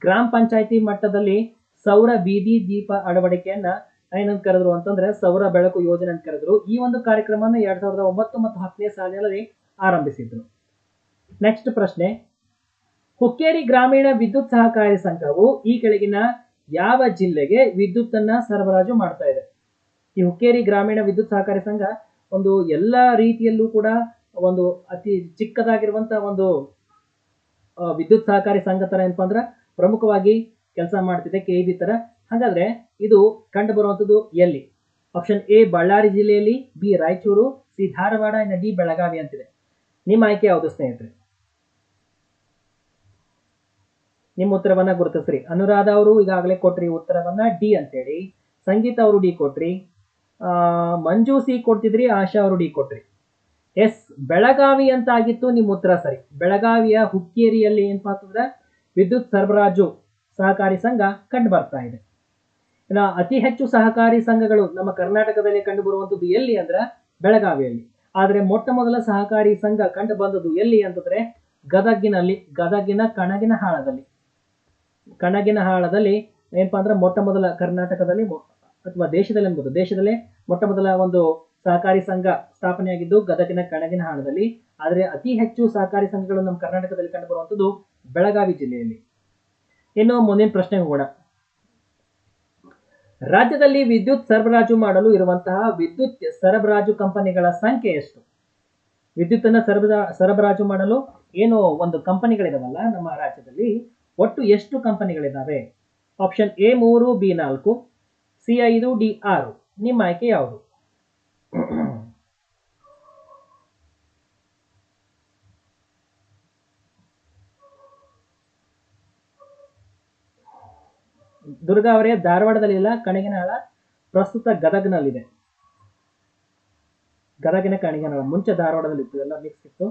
ಗ್ರಾಮ ಪಂಚಾಯತಿ ಮಟ್ಟದಲ್ಲಿ ಸೌರ ಬೀದಿ ದೀಪ ಅಳವಡಿಕೆಯನ್ನ ಏನಂತ ಕರೆದ್ರು ಅಂತಂದ್ರೆ ಸೌರ ಬೆಳಕು ಯೋಜನೆ ಅಂತ ಕರೆದ್ರು. ಈ ಒಂದು ಕಾರ್ಯಕ್ರಮನ ಎರಡ್ ಸಾವಿರದ ಒಂಬತ್ತು ಮತ್ತು ಹತ್ತನೇ ಸಾಲಿನಲ್ಲಿ ಆರಂಭಿಸಿದ್ರು. ನೆಕ್ಸ್ಟ್ ಪ್ರಶ್ನೆ. ಹುಕ್ಕೇರಿ ಗ್ರಾಮೀಣ ವಿದ್ಯುತ್ ಸಹಕಾರಿ ಸಂಘವು ಈ ಕೆಳಗಿನ ಯಾವ ಜಿಲ್ಲೆಗೆ ವಿದ್ಯುತ್ತನ್ನ ಸರಬರಾಜು ಮಾಡ್ತಾ ಇದೆ? ಈ ಹುಕ್ಕೇರಿ ಗ್ರಾಮೀಣ ವಿದ್ಯುತ್ ಸಹಕಾರಿ ಸಂಘ ಒಂದು ಎಲ್ಲ ರೀತಿಯಲ್ಲೂ ಕೂಡ ಒಂದು ಅತಿ ಚಿಕ್ಕದಾಗಿರುವಂತಹ ಒಂದು ವಿದ್ಯುತ್ ಸಹಕಾರಿ ಸಂಘ ತರ ಏನಪ್ಪಾ ಅಂದ್ರೆ ಪ್ರಮುಖವಾಗಿ ಕೆಲಸ ಮಾಡ್ತಿದೆ ಕೆ ತರ. ಹಾಗಾದ್ರೆ ಇದು ಕಂಡು ಬರುವಂತದ್ದು ಎಲ್ಲಿ? ಆಪ್ಷನ್ ಎ ಬಳ್ಳಾರಿ ಜಿಲ್ಲೆಯಲ್ಲಿ ಬಿ ರಾಯಚೂರು ಸಿ ಧಾರವಾಡ, ಇನ್ನು ಡಿ ಬೆಳಗಾವಿ ಅಂತಿದೆ. ನಿಮ್ಮ ಆಯ್ಕೆ ಯಾವುದು ಸ್ನೇಹಿತರೆ? ನಿಮ್ಮ ಉತ್ತರವನ್ನ ಗುರುತಿಸ್ರಿ. ಅನುರಾಧ ಅವರು ಈಗಾಗಲೇ ಕೊಟ್ರಿ ಉತ್ತರವನ್ನ ಡಿ ಅಂತೇಳಿ. ಸಂಗೀತ ಅವರು ಡಿ ಕೊಟ್ರಿ. ಮಂಜು ಸಿ ಕೊಡ್ತಿದ್ರಿ, ಆಶಾ ಅವರು ಡಿ ಕೊಟ್ರಿ. ಎಸ್, ಬೆಳಗಾವಿ ಅಂತ ಆಗಿತ್ತು ನಿಮ್ಮ ಉತ್ತರ ಸರಿ. ಬೆಳಗಾವಿಯ ಹುಕ್ಕೇರಿಯಲ್ಲಿ ಏನಪ್ಪಾ ಅಂತಂದ್ರೆ ವಿದ್ಯುತ್ ಸರಬರಾಜು. ಸಹಕಾರಿ ಸಂಘ ಕಂಡು ಬರ್ತಾ ಇದೆ. ಇನ್ನು ಅತಿ ಹೆಚ್ಚು ಸಹಕಾರಿ ಸಂಘಗಳು ನಮ್ಮ ಕರ್ನಾಟಕದಲ್ಲಿ ಕಂಡು ಬರುವಂಥದ್ದು ಎಲ್ಲಿ ಅಂದ್ರೆ ಬೆಳಗಾವಿಯಲ್ಲಿ. ಆದರೆ ಮೊಟ್ಟ ಮೊದಲ ಸಹಕಾರಿ ಸಂಘ ಕಂಡು ಬಂದದ್ದು ಎಲ್ಲಿ ಅಂತಂದ್ರೆ ಗದಗಿನಲ್ಲಿ, ಗದಗಿನ ಕಣಗಿನ ಹಾಳದಲ್ಲಿ. ಕಣಗಿನ ಹಾಳದಲ್ಲಿ ಏನಪ್ಪಾ ಅಂದ್ರೆ ಮೊಟ್ಟ ಮೊದಲ ಕರ್ನಾಟಕದಲ್ಲಿ ಅಥವಾ ದೇಶದಲ್ಲಿ ಅನ್ಬೋದು. ದೇಶದಲ್ಲೇ ಮೊಟ್ಟ ಮೊದಲ ಒಂದು ಸಹಕಾರಿ ಸಂಘ ಸ್ಥಾಪನೆಯಾಗಿದ್ದು ಗದಗಿನ ಕಣಗಿನ ಹಾಳದಲ್ಲಿ. ಆದರೆ ಅತಿ ಹೆಚ್ಚು ಸಹಕಾರಿ ಸಂಘಗಳು ನಮ್ಮ ಕರ್ನಾಟಕದಲ್ಲಿ ಕಂಡು ಬರುವಂತದ್ದು ಬೆಳಗಾವಿ ಜಿಲ್ಲೆಯಲ್ಲಿ. ಇನ್ನು ಮುಂದಿನ ಪ್ರಶ್ನೆ ಹೋಗೋಣ ರಾಜ್ಯದಲ್ಲಿ ವಿದ್ಯುತ್ ಸರಬರಾಜು ಮಾಡಲು ಇರುವಂತಹ ವಿದ್ಯುತ್ ಸರಬರಾಜು ಕಂಪನಿಗಳ ಸಂಖ್ಯೆ ಎಷ್ಟು? ವಿದ್ಯುತ್ತನ್ನ ಸರಬರಾ, ಸರಬರಾಜು ಮಾಡಲು ಏನು ಒಂದು ಕಂಪನಿಗಳಿದಾವಲ್ಲ ನಮ್ಮ ರಾಜ್ಯದಲ್ಲಿ ಒಟ್ಟು ಎಷ್ಟು ಕಂಪನಿಗಳಿದಾವೆ? ಆಪ್ಷನ್ ಎ ಮೂರು, ಬಿ ನಾಲ್ಕು, ಸಿ ಐದು, ಡಿ ಆರು. ನಿಮ್ಮ ಆಯ್ಕೆ ಯಾವುದು? ದುರ್ಗಾ ಅವರೇ ಧಾರವಾಡದಲ್ಲಿಲ್ಲ ಕಣಗಿನಾಳ ಪ್ರಸ್ತುತ ಗದಗ್ನಲ್ಲಿದೆ. ಗದಗಿನ ಕಣಗಿನಾಳ ಮುಂಚೆ ಧಾರವಾಡದಲ್ಲಿ ಇತ್ತು, ಎಲ್ಲ ಮಿಕ್ಸ್ ಇತ್ತು.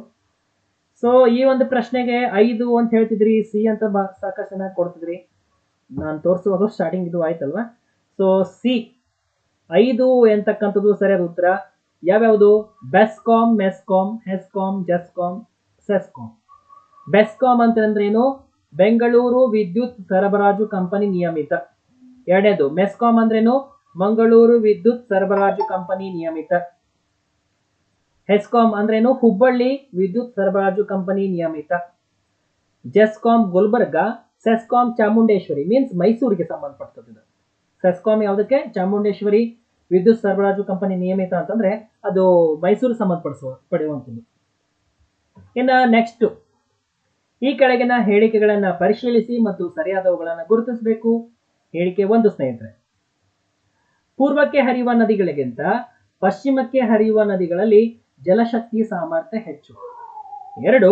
ಸೊ ಈ ಒಂದು ಪ್ರಶ್ನೆಗೆ ಐದು ಅಂತ ಹೇಳ್ತಿದ್ರಿ, ಸಿ ಅಂತ ಸಾಕಷ್ಟು ಚೆನ್ನಾಗಿ ಕೊಡ್ತಿದ್ರಿ. ನಾನು ತೋರಿಸುವಾಗ ಸ್ಟಾರ್ಟಿಂಗ್ ಇದು ಆಯ್ತಲ್ವಾ? ಸೊ ಸಿ ಐದು ಎಂತಕ್ಕಂಥದ್ದು ಸರಿಯಾದ ಉತ್ತರ? ಯಾವ್ಯಾವುದು? ಬೆಸ್ಕಾಮ್ ಮೆಸ್ಕಾಮ್ ಹೆಸ್ಕಾಮ್ ಜಸ್ಕಾಮ್ ಸೆಸ್ಕಾಮ್ ಬೆಸ್ಕಾಮ್ ಅಂತಂದ್ರೆ ಏನು? ಬೆಂಗಳೂರು ವಿದ್ಯುತ್ ಸರಬರಾಜು ಕಂಪನಿ ನಿಯಮಿತ. ಎರಡನೇದು, ಮೆಸ್ಕಾಂ ಅಂದ್ರೇನು? ಮಂಗಳೂರು ವಿದ್ಯುತ್ ಸರಬರಾಜು ಕಂಪನಿ ನಿಯಮಿತ. ಹೆಸ್ಕಾಂ ಅಂದ್ರೇನು? ಹುಬ್ಬಳ್ಳಿ ವಿದ್ಯುತ್ ಸರಬರಾಜು ಕಂಪನಿ ನಿಯಮಿತ. ಜೆಸ್ಕಾಂ ಗುಲ್ಬರ್ಗ, ಸೆಸ್ಕಾಂ ಚಾಮುಂಡೇಶ್ವರಿ ಮೀನ್ಸ್ ಮೈಸೂರಿಗೆ ಸಂಬಂಧಪಟ್ಟದ್ದು ಸೆಸ್ಕಾಂ ಯಾವುದಕ್ಕೆ? ಚಾಮುಂಡೇಶ್ವರಿ ವಿದ್ಯುತ್ ಸರಬರಾಜು ಕಂಪನಿ ನಿಯಮಿತ ಅಂತಂದ್ರೆ ಅದು ಮೈಸೂರು ಸಂಬಂಧಪಡಿಸುವ, ಪಡೆಯುವಂಥದ್ದು. ಇನ್ನು ನೆಕ್ಸ್ಟ್ ಈ ಕೆಳಗಿನ ಹೇಳಿಕೆಗಳನ್ನ ಪರಿಶೀಲಿಸಿ ಮತ್ತು ಸರಿಯಾದವುಗಳನ್ನು ಗುರುತಿಸಬೇಕು. ಹೇಳಿಕೆ ಒಂದು ಸ್ನೇಹಿತರೆ. ಪೂರ್ವಕ್ಕೆ ಹರಿಯುವ ನದಿಗಳಿಗಿಂತ ಪಶ್ಚಿಮಕ್ಕೆ ಹರಿಯುವ ನದಿಗಳಲ್ಲಿ ಜಲಶಕ್ತಿ ಸಾಮರ್ಥ್ಯ ಹೆಚ್ಚು. ಎರಡು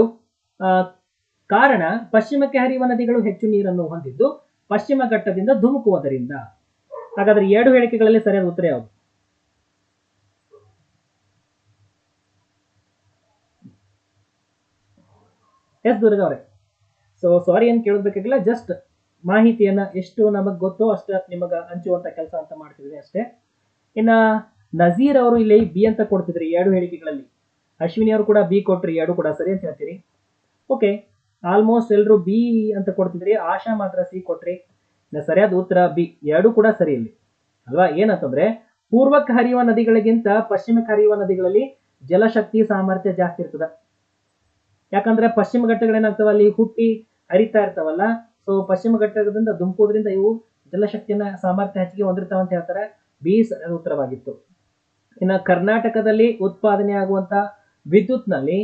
ಕಾರಣ ಪಶ್ಚಿಮಕ್ಕೆ ಹರಿಯುವ ನದಿಗಳು ಹೆಚ್ಚು ನೀರನ್ನು ಹೊಂದಿದ್ದು ಪಶ್ಚಿಮ ಘಟ್ಟದಿಂದ ಧುಮುಕುವುದರಿಂದ. ಹಾಗಾದ್ರೆ ಎರಡು ಹೇಳಿಕೆಗಳಲ್ಲಿ ಸರಿಯಾದ ಉತ್ತರ ಯಾವುದು? ಎಸ್ ದುರ್ಗ ಅವರೇ. ಸೊ ಸಾರಿ ಏನು ಕೇಳಬೇಕಾಗಿಲ್ಲ ಜಸ್ಟ್ ಮಾಹಿತಿಯನ್ನ ಎಷ್ಟು ನಮಗೆ ಗೊತ್ತೋ ಅಷ್ಟು ನಿಮಗೆ ಹಂಚುವಂತ ಕೆಲಸ ಅಂತ ಮಾಡ್ತಿದ್ರಿ ಅಷ್ಟೇ. ಇನ್ನ ನಜೀರ್ ಅವರು ಇಲ್ಲಿ ಬಿ ಅಂತ ಕೊಡ್ತಿದ್ರಿ ಎರಡು ಹೇಳಿಕೆಗಳಲ್ಲಿ. ಅಶ್ವಿನಿ ಅವರು ಕೂಡ ಬಿ ಕೊಟ್ರಿ, ಎರಡು ಕೂಡ ಸರಿ ಅಂತ ಹೇಳ್ತೀರಿ. ಓಕೆ ಆಲ್ಮೋಸ್ಟ್ ಎಲ್ಲರೂ ಬಿ ಅಂತ ಕೊಡ್ತಿದ್ರಿ, ಆಶಾ ಮಾತ್ರ ಸಿ ಕೊಟ್ರಿ. ಸರಿಯಾದ ಉತ್ತರ ಬಿ ಎರಡು ಕೂಡ ಸರಿ ಇಲ್ಲಿ. ಅಲ್ವಾ? ಏನಂತಂದ್ರೆ, ಪೂರ್ವಕ್ಕೆ ಹರಿಯುವ ನದಿಗಳಿಗಿಂತ ಪಶ್ಚಿಮಕ್ಕೆ ಹರಿಯುವ ನದಿಗಳಲ್ಲಿ ಜಲಶಕ್ತಿ ಸಾಮರ್ಥ್ಯ ಜಾಸ್ತಿ ಇರ್ತದ. ಯಾಕಂದ್ರೆ ಪಶ್ಚಿಮ ಘಟ್ಟಗಳೇನಾಗ್ತವ ಅಲ್ಲಿ ಹುಟ್ಟಿ ಹರಿತಾ ಇರ್ತಾವಲ್ಲ. ಸೊ ಪಶ್ಚಿಮ ಘಟ್ಟದಿಂದ ದುಂಪುವುದರಿಂದ ಇವು ಜಲಶಕ್ತಿಯನ್ನ ಸಾಮರ್ಥ್ಯ ಹೆಚ್ಚಿಗೆ ಹೊಂದಿರ್ತಾವ ಅಂತ ಹೇಳ್ತಾರೆ ಬಿ ಉತ್ತರವಾಗಿತ್ತು. ಇನ್ನ ಕರ್ನಾಟಕದಲ್ಲಿ ಉತ್ಪಾದನೆ ಆಗುವಂತ ವಿದ್ಯುತ್ನಲ್ಲಿ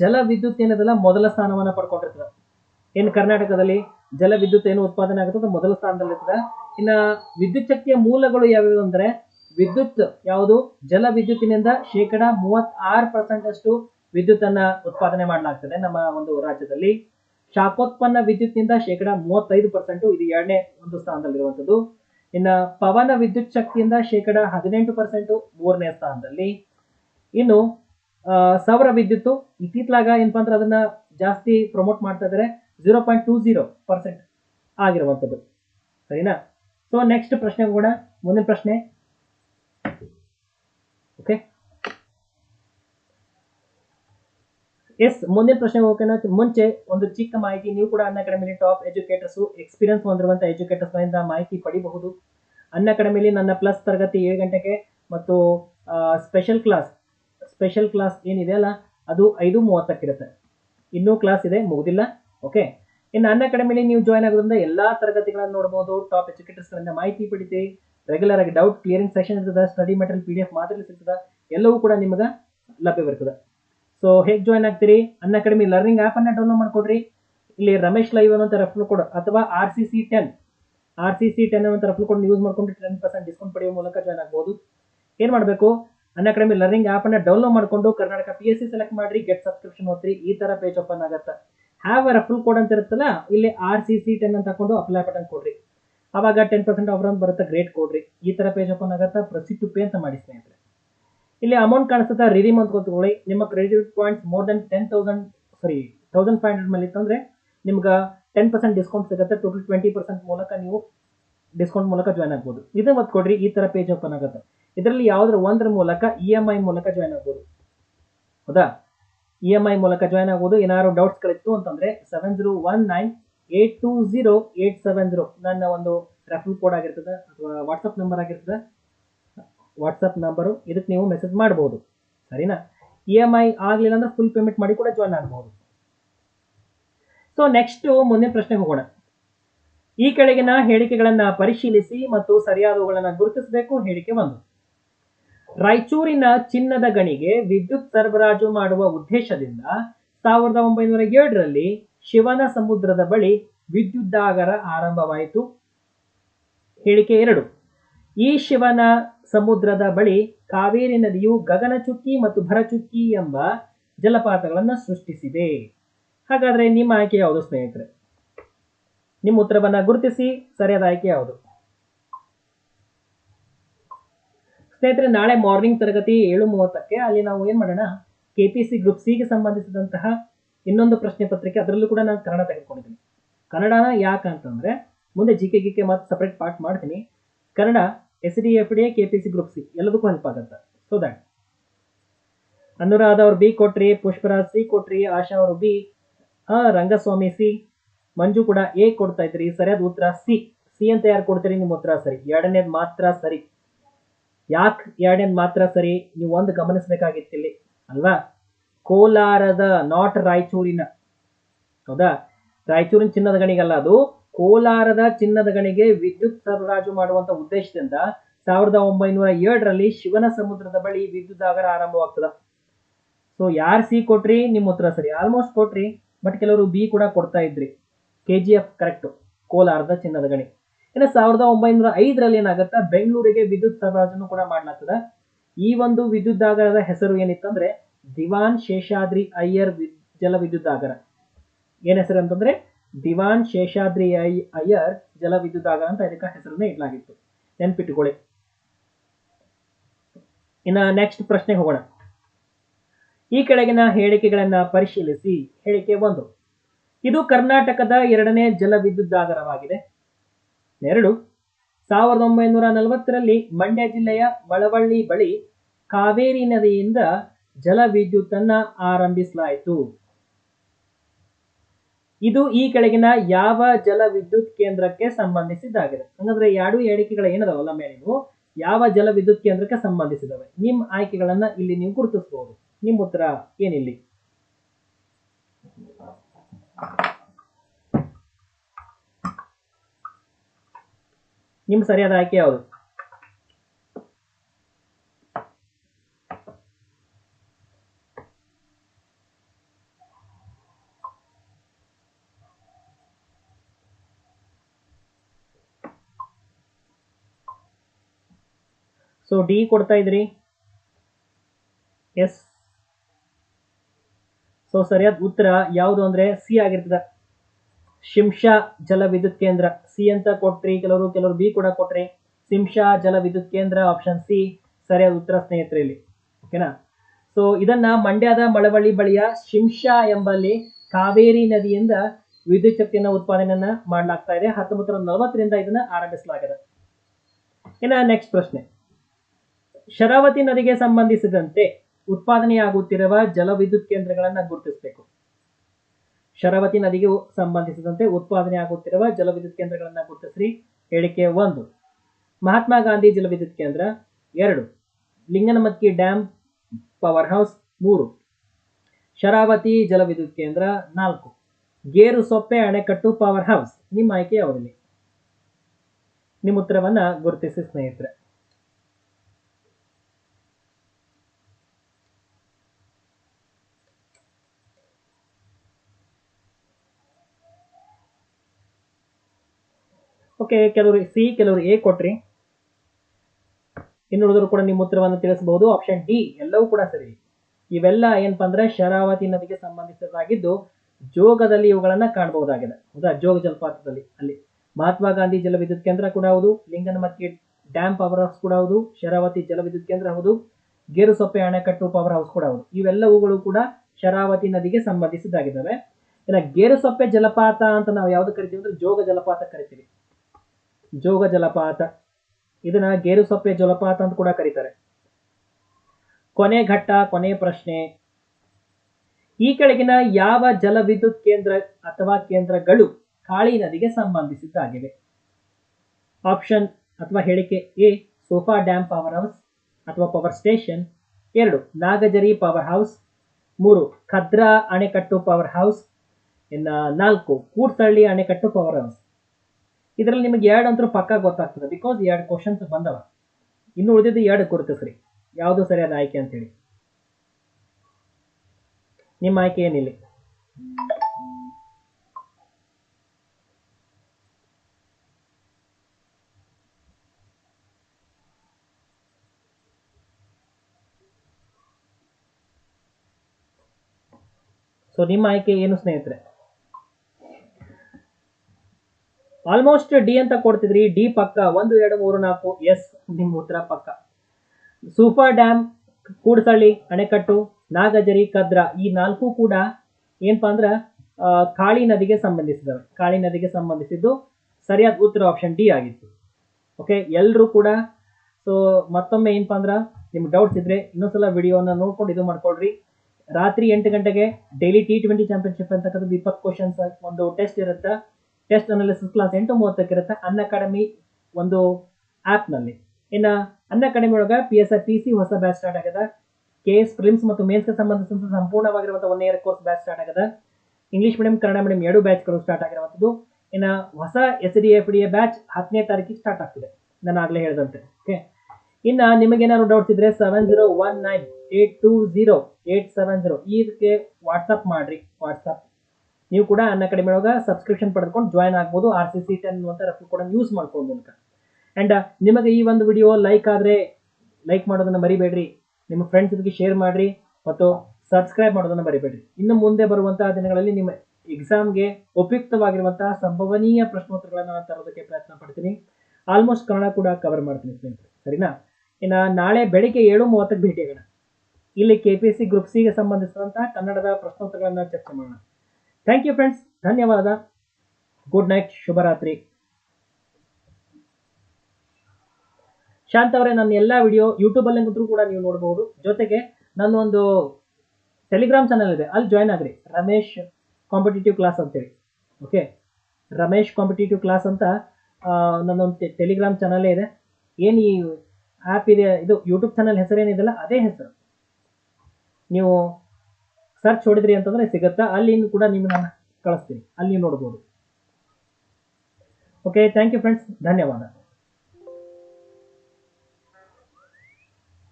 ಜಲ ವಿದ್ಯುತ್ ಏನದಲ್ಲ ಮೊದಲ ಸ್ಥಾನವನ್ನ ಪಡ್ಕೊಂಡಿರ್ತದೆ. ಏನು ಕರ್ನಾಟಕದಲ್ಲಿ ಜಲ ವಿದ್ಯುತ್ ಏನು ಉತ್ಪಾದನೆ ಆಗುತ್ತೆ ಮೊದಲ ಸ್ಥಾನದಲ್ಲಿರ್ತದೆ. ಇನ್ನ ವಿದ್ಯುತ್ ಶಕ್ತಿಯ ಮೂಲಗಳು ಯಾವ್ಯಾವು ಅಂದ್ರೆ ವಿದ್ಯುತ್ ಯಾವುದು? ಜಲ ವಿದ್ಯುತ್ತಿನಿಂದ ಶೇಕಡ ಮೂವತ್ತಾರು ಪರ್ಸೆಂಟ್ ಅಷ್ಟು ವಿದ್ಯುತ್ತನ್ನ ಉತ್ಪಾದನೆ ಮಾಡಲಾಗ್ತದೆ ನಮ್ಮ ಒಂದು ರಾಜ್ಯದಲ್ಲಿ. ಶಾಖೋತ್ಪನ್ನ ವಿದ್ಯುತ್ನಿಂದ ಶೇಕಡ ಮೂವತ್ತೈದು ಪರ್ಸೆಂಟ್ ಇದು ಎರಡನೇ ಒಂದು ಸ್ಥಾನದಲ್ಲಿರುವಂಥದ್ದು. ಇನ್ನ ಪವನ ವಿದ್ಯುತ್ ಶಕ್ತಿಯಿಂದ ಶೇಕಡ ಹದಿನೆಂಟು ಪರ್ಸೆಂಟ್ ಮೂರನೇ ಸ್ಥಾನದಲ್ಲಿ. ಇನ್ನು ಸೌರ ವಿದ್ಯುತ್ ಇತ್ತಿತ್ತಲಾಗ ಏನಪ್ಪಾ ಅಂದ್ರೆ ಅದನ್ನ ಜಾಸ್ತಿ ಪ್ರಮೋಟ್ ಮಾಡ್ತಾ ಇದ್ದಾರೆ zero point two zero percent ಆಗಿರುವಂಥದ್ದು. ಸರಿನಾ? ಸೊ ನೆಕ್ಸ್ಟ್ ಪ್ರಶ್ನೆ ಕೂಡ ಮುಂದಿನ ಪ್ರಶ್ನೆ ಓಕೆ ಎಸ್, ಮುಂದಿನ ಪ್ರಶ್ನೆ ಹೋಗೋಣ ಮುಂಚೆ ಒಂದು ಚಿಕ್ಕ ಮಾಹಿತಿ, ನೀವು ಕೂಡ ಅನ್ನ ಅಕಾಡೆಮಿಲಿ ಟಾಪ್ ಎಜುಕೇಟರ್ಸ್ ಎಕ್ಸ್ಪೀರಿಯನ್ಸ್ ಹೊಂದಿರುವಂತಹ ಎಜುಕೇಟರ್ಸ್ ಇಂದ ಮಾಹಿತಿ ಪಡಿಬಹುದು. ಅನ್ನ ಅಕಾಡೆಮಿಲಿ ನನ್ನ ಪ್ಲಸ್ ತರಗತಿ ಏಳು ಗಂಟೆಗೆ ಮತ್ತು ಸ್ಪೆಷಲ್ ಕ್ಲಾಸ್ ಸ್ಪೆಷಲ್ ಕ್ಲಾಸ್ ಏನಿದೆ ಅಲ್ಲ, ಅದು ಐದು ಮೂವತ್ತಕ್ಕಿರುತ್ತೆ. ಇನ್ನೂ ಕ್ಲಾಸ್ ಇದೆ, ಮುಗುದಿಲ್ಲ ಓಕೆ ಇನ್ನು ಅನ್ನ ಅಕಾಡೆಮಿಲಿ ನೀವು ಜಾಯ್ನ್ ಆಗೋದ್ರಿಂದ ಎಲ್ಲಾ ತರಗತಿಗಳನ್ನು ನೋಡಬಹುದು ಟಾಪ್ ಎಜುಕೇಟರ್ಸ್ ಗಳಿಂದ ಮಾಹಿತಿ ಪಡಿತಿ ರೆಗ್ಯುಲರ್ ಆಗಿ ಡೌಟ್ ಕ್ಲಿಯರಿಂಗ್ ಸೆಷನ್ ಇರ್ತದೆ study material P D F ಮಾತ್ರ ಸಿಗ್ತದೆ, ಎಲ್ಲವೂ ಕೂಡ ನಿಮಗೆ ಲಭ್ಯವಿರ್ತದೆ ಸೊ ಹೇಗೆ ಜಾಯ್ನ್ ಆಗ್ತೀರಿ? ಅನ್ ಅಕಾಡೆಮಿ ಲರ್ನಿಂಗ್ ಆ್ಯಪನ್ನು ಡೌನ್ಲೋಡ್ ಮಾಡ್ಕೊಡ್ರಿ. ಇಲ್ಲಿ ರಮೇಶ್ ಲೈವ್ ಅನ್ನೋ ರೆಫರ್ ಕೋಡ್. ಅಥವಾ R C C ten R C C ten ಅನ್ನೋ ರೆಫರ್ ಕೋಡ್. ಯೂಸ್ ಮಾಡ್ಕೊಂಡು ಟೆನ್ ಪರ್ಸೆಂಟ್ ಡಿಸ್ಕೌಂಟ್ ಪಡೆಯುವ ಮೂಲಕ ಜಾಯ್ನ್ ಆಗ್ಬೋದು. ಏನು ಮಾಡಬೇಕು? ಅನ್ ಅಕಾಡೆಮಿ ಲರ್ನಿಂಗ್ ಆಪ್ ಅನ್ನ ಡೌನ್ಲೋಡ್ ಮಾಡ್ಕೊಂಡು Karnataka P S C select ಮಾಡ್ರಿ. ಗೆಟ್ ಸಬ್ಸ್ಕ್ರಿಪ್ಷನ್ ಓದ್ರಿ. ಈ ತರ ಪೇಜ್ ಓಪನ್ ಆಗುತ್ತೆ. ಹ್ಯಾವ್ ಅ ರೆಫರ್ ಕೋಡ್ ಅಂತ ಇರುತ್ತಲ್ಲ, ಇಲ್ಲಿ ಆರ್ ಸಿ ಸಿ ಟೆನ್ ಅಂತ ಹಾಕೊಂಡು ಅಪ್ಲೈ ಬಟನ್ ಕೊಡ್ರಿ. ಅವಾಗ ಟೆನ್ ಪರ್ಸೆಂಟ್ ಆಫರ್ ಅಂತ ಬರುತ್ತೆ. ಗ್ರೇಟ್ ಕೊಡ್ರಿ. ಈ ತರ ಪೇಜ್ ಓಪನ್ ಆಗುತ್ತೆ. ಪ್ರೊಸೀಡ್ ಟು ಪೇ ಅಂತ ಮಾಡಿ ಸ್ನೇಹಿತರೆ. ಇಲ್ಲಿ ಅಮೌಂಟ್ ಕಾಣಿಸುತ್ತಾ ರಿಡೀಮ್ ಅಂತ ಗೊತ್ತುಕೊಳ್ಳಿ ನಿಮ್ಮ credit points more then ten thousand sorry thousand five hundred ಮೇಲೆ ಇತ್ತಂದ್ರೆ ನಿಮ್ಗೆ ಟೆನ್ ಪರ್ಸೆಂಟ್ ಡಿಸ್ಕೌಂಟ್ ಸಿಗುತ್ತೆ ಟೋಟಲ್ ಟ್ವೆಂಟಿ ಪರ್ಸೆಂಟ್ ಮೂಲಕ ನೀವು ಡಿಸ್ಕೌಂಟ್ ಮೂಲಕ ಜಾಯ್ನ್ ಆಗ್ಬೋದು. ಇದು ಮತ್ತೆ ಕೊಡ್ರಿ, ಈ ತರ ಪೇಜ್ ಓಪನ್ ಆಗುತ್ತೆ. ಇದರಲ್ಲಿ ಯಾವುದ್ರ ಒಂದ್ರ ಮೂಲಕ ಇ ಎಂ ಐ ಮೂಲಕ ಜಾಯ್ನ್ ಆಗ್ಬೋದು. ಹೌದಾ? ಇ ಎಂ ಐ ಮೂಲಕ ಜಾಯ್ನ್ ಆಗ್ಬೋದು. ಏನಾದ್ರು ಡೌಟ್ಸ್ ಗಳಿತ್ತು ಅಂತಂದ್ರೆ seven zero one nine eight two zero eight seven zero ನನ್ನ ಒಂದು ರೆಫರ್ ಕೋಡ್ ಆಗಿರ್ತದೆ, ಅಥವಾ ವಾಟ್ಸಪ್ ನಂಬರ್ ಆಗಿರ್ತದೆ. ವಾಟ್ಸಪ್ ನಂಬರು ಇದಕ್ಕೆ ನೀವು ಮೆಸೇಜ್ ಮಾಡ್ಬೋದು. ಸರಿನಾ? ಇ ಎಂ ಐ ಆಗಲಿಲ್ಲ ಅಂದ್ರೆ ಫುಲ್ ಪೇಮೆಂಟ್ ಮಾಡಿ ಕೂಡ ಜಾಯ್ನ್ ಆಗ್ಬೋದು. ಸೊ ನೆಕ್ಸ್ಟ್ ಮುಂದಿನ ಪ್ರಶ್ನೆಗೆ ಹೋಗೋಣ. ಈ ಕೆಳಗಿನ ಹೇಳಿಕೆಗಳನ್ನು ಪರಿಶೀಲಿಸಿ ಮತ್ತು ಸರಿಯಾದವುಗಳನ್ನು ಗುರುತಿಸಬೇಕು ಹೇಳಿಕೆ ಒಂದು. ರಾಯಚೂರಿನ ಚಿನ್ನದ ಗಣಿಗೆ ವಿದ್ಯುತ್ ಸರಬರಾಜು ಮಾಡುವ ಉದ್ದೇಶದಿಂದ ಸಾವಿರದ ಒಂಬೈನೂರ ಏಳರಲ್ಲಿ ಶಿವನ ಸಮುದ್ರದ ಬಳಿ ವಿದ್ಯುದ್ದಾಗರ ಆರಂಭವಾಯಿತು. ಹೇಳಿಕೆ ಎರಡು. ಈ ಶಿವನ ಸಮುದ್ರದ ಬಳಿ ಕಾವೇರಿ ನದಿಯು ಗಗನಚುಕ್ಕಿ ಮತ್ತು ಭರಚುಕ್ಕಿ ಎಂಬ ಜಲಪಾತಗಳನ್ನು ಸೃಷ್ಟಿಸಿದೆ. ಹಾಗಾದ್ರೆ ನಿಮ್ಮ ಆಯ್ಕೆ ಯಾವುದು ಸ್ನೇಹಿತರೆ? ನಿಮ್ಮ ಉತ್ತರವನ್ನು ಗುರುತಿಸಿ, ಸರಿಯಾದ ಆಯ್ಕೆ ಯಾವುದು? ಸ್ನೇಹಿತರೆ, ನಾಳೆ ಮಾರ್ನಿಂಗ್ ತರಗತಿ ಏಳು ಮೂವತ್ತಕ್ಕೆ ಅಲ್ಲಿ ನಾವು ಏನು ಮಾಡೋಣ? ಕೆ ಪಿ ಸಿ ಗ್ರೂಪ್ ಸಿಗೆ ಸಂಬಂಧಿಸಿದಂತಹ ಇನ್ನೊಂದು ಪ್ರಶ್ನೆ ಪತ್ರಿಕೆ, ಅದರಲ್ಲೂ ಕೂಡ ನಾನು ಕನ್ನಡ ತೆಗೆದುಕೊಂಡಿದ್ದೀನಿ. ಕನ್ನಡನ ಯಾಕಂತಂದರೆ, ಮುಂದೆ ಜಿ ಕೆ ಗಿ ಕೆ ಮತ್ತೆ ಸಪರೇಟ್ ಪಾರ್ಟ್ ಮಾಡ್ತೀನಿ. Kannada S D F D K P C group C ಎಲ್ಲದಕ್ಕೂ ಹೆಲ್ಪ್ ಆಗುತ್ತೆ ಸೊ ದಟ್ ಅನುರಾಧ ಅವರು ಬಿ ಕೊಟ್ರಿ, ಪುಷ್ಪರಾಜ್ ಸಿ ಕೊಟ್ರಿ, ಆಶಾ ಅವರು ಬಿ ರಂಗಸ್ವಾಮಿ ಸಿ ಮಂಜು ಕೂಡ ಎ ಕೊಡ್ತಾ ಇದ್ರಿ, ಸರಿಯಾದ ಉತ್ತರ ಸಿ ಸಿ ಅಂತ ಯಾರು ಕೊಡ್ತೀರಿ ನಿಮ್ಮ ಉತ್ತರ ಸರಿ. ಎರಡನೇದು ಮಾತ್ರ ಸರಿ. ಯಾಕೆ ಎರಡನೇದು ಮಾತ್ರ ಸರಿ? ನೀವು ಒಂದು ಗಮನಿಸಬೇಕಾಗಿತ್ತಿಲ್ಲಿ, ಅಲ್ವಾ? ಕೋಲಾರದ ನಾಟ್ ರಾಯಚೂರಿನ. ಹೌದಾ? ರಾಯಚೂರಿನ ಚಿನ್ನದ ಗಣಿಗಲ್ಲ ಅದು. ಕೋಲಾರದ ಚಿನ್ನದ ಗಣಿಗೆ ವಿದ್ಯುತ್ ಸರಬರಾಜು ಮಾಡುವಂತ ಉದ್ದೇಶದಿಂದ ಸಾವಿರದ ಒಂಬೈನೂರ ಏಳರಲ್ಲಿ ಶಿವನ ಸಮುದ್ರದ ಬಳಿ ವಿದ್ಯುತ್ ಆಗರ ಆರಂಭವಾಗ್ತದ. ಸೊ ಯಾರು ಸಿ ಕೊಟ್ರಿ? ನಿಮ್ಮ ಉತ್ತರ ಸರಿ. ಆಲ್ಮೋಸ್ಟ್ ಕೊಟ್ರಿ. ಬಟ್ ಕೆಲವರು ಬಿ ಕೂಡ ಕೊಡ್ತಾ ಇದ್ರಿ. ಕೆ ಜಿ ಎಫ್ ಕರೆಕ್ಟ್ ಕೋಲಾರದ ಚಿನ್ನದ ಗಣಿ. ಇನ್ನು ಸಾವಿರದ ಒಂಬೈನೂರ ಐದರಲ್ಲಿ ಏನಾಗುತ್ತಾ? ಬೆಂಗಳೂರಿಗೆ ವಿದ್ಯುತ್ ಸರಬರಾಜನ್ನು ಕೂಡ ಮಾಡ್ಲಾಗ್ತದ. ಈ ಒಂದು ವಿದ್ಯುದಾಗರದ ಹೆಸರು ಏನಿತ್ತಂದ್ರೆ ದಿವಾನ್ ಶೇಷಾದ್ರಿ ಅಯ್ಯರ್ ಜಲ ಜಲ ವಿದ್ಯುದಾಗರ ಏನ್ ಹೆಸರು ಅಂತಂದ್ರೆ? ದಿವಾನ್ ಶೇಷಾದ್ರಿ ಅಯ್ಯರ್ ಜಲ ವಿದ್ಯುದ್ದಾಗರ ಅಂತ ಇದಕ್ಕೆ ಹೆಸರನ್ನ ಇಡಲಾಗಿತ್ತು. ನೆನ್ಪಿಟ್ಟುಕೊಳ್ಳಿ ಇನ್ನ ನೆಕ್ಸ್ಟ್ ಪ್ರಶ್ನೆಗೆ ಹೋಗೋಣ. ಈ ಕೆಳಗಿನ ಹೇಳಿಕೆಗಳನ್ನ ಪರಿಶೀಲಿಸಿ ಹೇಳಿಕೆ ಒಂದು. ಇದು ಕರ್ನಾಟಕದ ಎರಡನೇ ಜಲ ವಿದ್ಯುದ್ದಾಗರವಾಗಿದೆ ಎರಡು, ಸಾವಿರದ ಒಂಬೈನೂರ ನಲವತ್ತರಲ್ಲಿ ಮಂಡ್ಯ ಜಿಲ್ಲೆಯ ಮಳವಳ್ಳಿ ಬಳಿ ಕಾವೇರಿ ನದಿಯಿಂದ ಜಲ ವಿದ್ಯುತ್ತನ್ನ ಆರಂಭಿಸಲಾಯಿತು. ಇದು ಈ ಕೆಳಗಿನ ಯಾವ ಜಲ ವಿದ್ಯುತ್ ಕೇಂದ್ರಕ್ಕೆ ಸಂಬಂಧಿಸಿದ್ದಾಗಿದೆ ಹಂಗಂದ್ರೆ ಎರಡು ಹೇಳಿಕೆಗಳು ಏನದಾವಲ್ಲ ನೀವು ಯಾವ ಜಲ ವಿದ್ಯುತ್ ಕೇಂದ್ರಕ್ಕೆ ಸಂಬಂಧಿಸಿದವೆ ನಿಮ್ಮ ಆಯ್ಕೆಗಳನ್ನ ಇಲ್ಲಿ ನೀವು ಗುರುತಿಸಬಹುದು ನಿಮ್ಮ ಉತ್ತರ ಏನಿಲ್ಲಿ? ನಿಮ್ಮ ಸರಿಯಾದ ಆಯ್ಕೆ ಯಾವುದು? ಸೊ ಡಿ ಕೊಡ್ತಾ ಇದ್ರಿ? ಎಸ್ ಸೊ ಸರಿಯಾದ ಉತ್ತರ ಯಾವುದು ಅಂದ್ರೆ ಸಿ ಆಗಿರ್ತದ. ಶಿಂಷಾ ಜಲ ವಿದ್ಯುತ್ ಕೇಂದ್ರ. ಸಿ ಅಂತ ಕೊಟ್ರಿ, ಕೆಲವರು ಕೆಲವರು ಬಿ ಕೂಡ ಕೊಟ್ರಿ. ಸಿಂಷಾ ಜಲ ವಿದ್ಯುತ್ ಕೇಂದ್ರ ಆಪ್ಷನ್ ಸಿ ಸರಿಯಾದ ಉತ್ತರ ಸ್ನೇಹಿತರೆ ಇಲ್ಲಿ ಓಕೆನಾ ಸೊ ಇದನ್ನ ಮಂಡ್ಯದ ಮಳವಳ್ಳಿ ಬಳಿಯ ಶಿಂಷಾ ಎಂಬಲ್ಲಿ ಕಾವೇರಿ ನದಿಯಿಂದ ವಿದ್ಯುತ್ ಶಕ್ತಿಯನ್ನ ಉತ್ಪಾದನೆಯನ್ನ ಮಾಡಲಾಗ್ತಾ ಇದೆ. ಹತ್ತೊಂಬತ್ತು ನಲವತ್ತರಿಂದ ಇದನ್ನ ಆರಂಭಿಸಲಾಗಿದೆ ಇನ್ನ ನೆಕ್ಸ್ಟ್ ಪ್ರಶ್ನೆ. ಶರಾವತಿ ನದಿಗೆ ಸಂಬಂಧಿಸಿದಂತೆ ಉತ್ಪಾದನೆಯಾಗುತ್ತಿರುವ ಜಲವಿದ್ಯುತ್ ಕೇಂದ್ರಗಳನ್ನ ಗುರುತಿಸಬೇಕು. ಶರಾವತಿ ನದಿಗೆ ಸಂಬಂಧಿಸಿದಂತೆ ಉತ್ಪಾದನೆ ಆಗುತ್ತಿರುವ ಜಲವಿದ್ಯುತ್ ಕೇಂದ್ರಗಳನ್ನ ಗುರುತಿಸ್ರಿ. ಹೇಳಿಕೆ ಒಂದು. ಮಹಾತ್ಮ ಗಾಂಧಿ ಜಲವಿದ್ಯುತ್ ಕೇಂದ್ರ. ಎರಡು. Linganamakki dam power house. ಮೂರು. ಶರಾವತಿ ಜಲವಿದ್ಯುತ್ ಕೇಂದ್ರ. ನಾಲ್ಕು. ಗೇರು ಸೊಪ್ಪೆ ಅಣೆಕಟ್ಟು ಪವರ್ ಹೌಸ್. ನಿಮ್ಮ ಆಯ್ಕೆ ಯಾವುದಿಲ್ಲ ನಿಮ್ಮ ಉತ್ತರವನ್ನ ಗುರುತಿಸಿ ಸ್ನೇಹಿತರೆ. ಓಕೆ ಕೆಲವರು ಸಿ ಕೆಲವರು ಎ ಕೊಟ್ರಿ. ಇನ್ನು ಉಳಿದ್ರು ಕೂಡ ನಿಮ್ಮ ಉತ್ತರವನ್ನು ತಿಳಿಸಬಹುದು. ಆಪ್ಷನ್ ಡಿ ಎಲ್ಲವೂ ಕೂಡ ಸರಿ. ಇವೆಲ್ಲ ಏನಪ್ಪಾ ಅಂದ್ರೆ ಶರಾವತಿ ನದಿಗೆ ಸಂಬಂಧಿಸಿದಾಗಿದ್ದು ಜೋಗದಲ್ಲಿ ಇವುಗಳನ್ನ ಕಾಣಬಹುದಾಗಿದೆ. ಹೌದಾ? ಜೋಗ ಜಲಪಾತದಲ್ಲಿ, ಅಲ್ಲಿ. ಮಹಾತ್ಮ ಗಾಂಧಿ ಜಲವಿದ್ಯುತ್ ಕೇಂದ್ರ ಕೂಡ ಹೌದು. ಲಿಂಗನಮಕ್ಕಿ ಡ್ಯಾಮ್ ಪವರ್ ಹೌಸ್ ಕೂಡ ಹೌದು. ಶರಾವತಿ ಜಲವಿದ್ಯುತ್ ಕೇಂದ್ರ ಹೌದು. ಗೇರುಸೊಪ್ಪೆ ಅಣೆಕಟ್ಟು ಪವರ್ ಹೌಸ್ ಕೂಡ ಹೌದು. ಇವೆಲ್ಲವುಗಳು ಕೂಡ ಶರಾವತಿ ನದಿಗೆ ಸಂಬಂಧಿಸಿದಾಗಿದ್ದಾವೆ ಇನ್ನು ಗೇರುಸೊಪ್ಪೆ ಜಲಪಾತ ಅಂತ ನಾವು ಯಾವ್ದು ಕರಿತೀವಿ ಅಂದ್ರೆ ಜೋಗ ಜಲಪಾತ ಕರಿತೀವಿ. ಜೋಗ ಜಲಪಾತ. ಇದನ್ನ ಗೇರುಸೊಪ್ಪೆ ಜಲಪಾತ ಅಂತ ಕೂಡ ಕರೀತಾರೆ. ಕೊನೆ ಘಟ್ಟ, ಕೊನೆ ಪ್ರಶ್ನೆ. ಈ ಕೆಳಗಿನ ಯಾವ ಜಲವಿದ್ಯುತ್ ಕೇಂದ್ರ ಅಥವಾ ಕೇಂದ್ರಗಳು ಕಾಳಿ ನದಿಗೆ ಸಂಬಂಧಿಸಿದ್ದಾಗಿವೆ? ಆಪ್ಷನ್ ಅಥವಾ ಹೇಳಿಕೆ A, Supa dam power house ಅಥವಾ ಪವರ್ ಸ್ಟೇಷನ್. ಎರಡು, ನಾಗಜರಿ ಪವರ್ ಹೌಸ್. ಮೂರು, ಖದ್ರಾ ಅಣೆಕಟ್ಟು ಪವರ್ ಹೌಸ್. ಇನ್ನು ನಾಲ್ಕು ಕೂಡ್ಸಳ್ಳಿ ಅಣೆಕಟ್ಟು ಪವರ್ ಹೌಸ್. ಇದರಲ್ಲಿ ನಿಮಗೆ ಎರಡು ಅಂತೂ ಪಕ್ಕ ಗೊತ್ತಾಗ್ತದೆ. ಬಿಕಾಸ್ ಎರಡು ಕ್ವಶನ್ಸ್ ಬಂದವ. ಇನ್ನು ಉಳಿದಿದ್ದು ಎರಡು ಗುರುತಿಸ್ರಿ ಯಾವುದು ಸರಿಯಾದ ಆಯ್ಕೆ ಅಂತೇಳಿ. ನಿಮ್ಮ ಆಯ್ಕೆ ಏನಿಲ್ಲ? ಸೊ ನಿಮ್ಮ ಆಯ್ಕೆ ಏನು ಸ್ನೇಹಿತರೆ? ಆಲ್ಮೋಸ್ಟ್ ಡಿ ಅಂತ ಕೊಡ್ತಿದ್ರಿ. ಡಿ ಪಕ್ಕ ಒಂದು, ಎರಡು, ಮೂರು, ನಾಲ್ಕು ಎಸ್ ನಿಮ್ಮ ಉತ್ತರ ಪಕ್ಕ. ಸೂಪರ್ ಡ್ಯಾಮ್ ಕೂಡ್ಸಳ್ಳಿ, ಅಣೆಕಟ್ಟು, ನಾಗಜರಿ, ಕದ್ರ ಈ ನಾಲ್ಕು ಕೂಡ ಏನಪ್ಪಾ ಅಂದ್ರ ಕಾಳಿ ನದಿಗೆ ಸಂಬಂಧಿಸಿದವೆ. ಕಾಳಿ ನದಿಗೆ ಸಂಬಂಧಿಸಿದ್ದು ಸರಿಯಾದ ಉತ್ತರ ಆಪ್ಷನ್ ಡಿ ಆಗಿತ್ತು. ಓಕೆ ಎಲ್ಲರೂ ಕೂಡ ಸೊ ಮತ್ತೊಮ್ಮೆ ಏನಪ್ಪಾ ಅಂದ್ರ, ನಿಮ್ಗೆ ಡೌಟ್ಸ್ ಇದ್ರೆ ಇನ್ನೊಂದ್ಸಲ ವಿಡಿಯೋನ ನೋಡ್ಕೊಂಡು ಇದು ಮಾಡ್ಕೊಳ್ರಿ. ರಾತ್ರಿ ಎಂಟು ಗಂಟೆಗೆ ಡೈಲಿ ಟಿ ಟ್ವೆಂಟಿ ಚಾಂಪಿಯನ್ಶಿಪ್ ಅಂತಕ್ಕಂಥದ್ದು ಇಪ್ಪತ್ತು ಕ್ವಶನ್ಸ್ ಒಂದು ಟೆಸ್ಟ್ ಇರುತ್ತೆ. ಟೆಸ್ಟ್ ಅನಾಲಿಸಿಸ್ ಕ್ಲಾಸ್ ಎಂಟು ಮೂವತ್ತಕ್ಕೆ ಇರುತ್ತೆ ಅನ್ ಅಕಾಡೆಮಿ ಒಂದು ಆ್ಯಪ್ನಲ್ಲಿ ಇನ್ನು ಅನ್ ಅಕಾಡೆಮಿ ಒಳಗೆ P S I P C ಹೊಸ ಬ್ಯಾಚ್ ಸ್ಟಾರ್ಟ್ ಆಗಿದೆ ಕೆ ಎಸ್ ಪ್ರಿಲಿಮ್ಸ್ ಮತ್ತು ಮೇನ್ಸ್ಗೆ ಸಂಬಂಧಿಸಿದಂತೆ ಸಂಪೂರ್ಣವಾಗಿರುವಂಥ one year course batch start ಆಗಿದೆ ಇಂಗ್ಲಿಷ್ ಮೀಡಿಯಂ ಕನ್ನಡ ಮೀಡಿಯಂ ಎರಡು ಬ್ಯಾಚ್ಗಳು ಸ್ಟಾರ್ಟ್ ಆಗಿರುವಂಥದ್ದು. ಇನ್ನು ಹೊಸ S D F D A batch ಹತ್ತನೇ ತಾರೀಕಿಗೆ ಸ್ಟಾರ್ಟ್ ಆಗ್ತಿದೆ. ನಾನು ಆಗಲೇ ಹೇಳಿದಂತೆ. ಓಕೆ ಇನ್ನು ನಿಮಗೇನಾದ್ರು ಡೌಟ್ಸ್ ಇದ್ದರೆ seven zero one nine eight two zero eight seven zero ಇದಕ್ಕೆ ವಾಟ್ಸಪ್ ಮಾಡಿರಿ. ವಾಟ್ಸಪ್ ನೀವು ಕೂಡ ನನ್ನ ಕಡಿಮೆ ಒಳಗೆ ಸಬ್ಸ್ಕ್ರಿಪ್ಷನ್ ಪಡೆದುಕೊಂಡು ಜಾಯ್ನ್ ಆಗ್ಬೋದು ಆರ್ ಸಿ ಸಿ ಟೆನ್ ಅಂತ ರೆಫರ್ ಕೂಡ ಯೂಸ್ ಮಾಡ್ಕೊಳ್ಳೋ ಮೂಲಕ. ಆ್ಯಂಡ್ ನಿಮಗೆ ಈ ಒಂದು ವಿಡಿಯೋ ಲೈಕ್ ಆದರೆ ಲೈಕ್ ಮಾಡೋದನ್ನು ಮರಿಬೇಡ್ರಿ. ನಿಮ್ಮ ಫ್ರೆಂಡ್ಸ್ ಜೊತೆಗೆ ಶೇರ್ ಮಾಡಿರಿ ಮತ್ತು ಸಬ್ಸ್ಕ್ರೈಬ್ ಮಾಡೋದನ್ನು ಮರಿಬೇಡ್ರಿ. ಇನ್ನು ಮುಂದೆ ಬರುವಂತಹ ದಿನಗಳಲ್ಲಿ ನಿಮ್ಮ ಎಕ್ಸಾಮ್ಗೆ ಉಪಯುಕ್ತವಾಗಿರುವಂತಹ ಸಂಭವನೀಯ ಪ್ರಶ್ನೋತ್ತರಗಳನ್ನು ನಾನು ತರೋದಕ್ಕೆ ಪ್ರಯತ್ನ ಪಡ್ತೀನಿ. ಆಲ್ಮೋಸ್ಟ್ ಕನ್ನಡ ಕೂಡ ಕವರ್ ಮಾಡ್ತೀನಿ ಫ್ರೆಂಡ್ಸ್ ಸರಿನಾ? ಇನ್ನು ನಾಳೆ ಬೆಳಿಗ್ಗೆ ಏಳು ಮೂವತ್ತಕ್ಕೆ ಭೇಟಿಯಾಗೋಣ ಇಲ್ಲಿ K P S C group ಸಿಗೆ ಸಂಬಂಧಿಸಿದಂತಹ ಕನ್ನಡದ ಪ್ರಶ್ನೋತ್ತರಗಳನ್ನು ಚರ್ಚೆ ಮಾಡೋಣ. ಥ್ಯಾಂಕ್ ಯು ಫ್ರೆಂಡ್ಸ್ ಧನ್ಯವಾದ. ಗುಡ್ ನೈಟ್ ಶುಭರಾತ್ರಿ. ಶಾಂತ ಅವರೇ, ನನ್ನ ಎಲ್ಲ ವಿಡಿಯೋ ಯೂಟ್ಯೂಬಲ್ಲಿ ಕೂತ್ರು ಕೂಡ ನೀವು ನೋಡಬಹುದು ಜೊತೆಗೆ ನನ್ನ ಒಂದು ಟೆಲಿಗ್ರಾಮ್ ಚಾನಲ್ ಇದೆ. ಅಲ್ಲಿ ಜಾಯ್ನ್ ಆಗ್ರಿ. ರಮೇಶ್ ಕಾಂಪಿಟೇಟಿವ್ ಕ್ಲಾಸ್ ಅಂತೇಳಿ. ಓಕೆ ರಮೇಶ್ ಕಾಂಪಿಟೇಟಿವ್ ಕ್ಲಾಸ್ ಅಂತ ನನ್ನೊಂದು ಟೆಲಿಗ್ರಾಮ್ ಚಾನಲೇ ಇದೆ. ಏನು ಈ ಆ್ಯಪ್ ಇದೆ, ಇದು ಯೂಟ್ಯೂಬ್ ಚಾನಲ್ ಹೆಸರೇನಿದೆಲ್ಲ ಅದೇ ಹೆಸರು. ನೀವು ಸರ್ಚ್ ಹೊಡಿದ್ರಿ ಅಂತಂದ್ರೆ ಸಿಗುತ್ತಾ? ಅಲ್ಲಿ ಕೂಡ ನಿಮ್ಮನ್ನ ಕಳಿಸ್ತೀನಿ. ಅಲ್ಲಿ ನೋಡ್ಬೋದು. ಓಕೆ ಥ್ಯಾಂಕ್ ಯು ಫ್ರೆಂಡ್ಸ್ ಧನ್ಯವಾದ.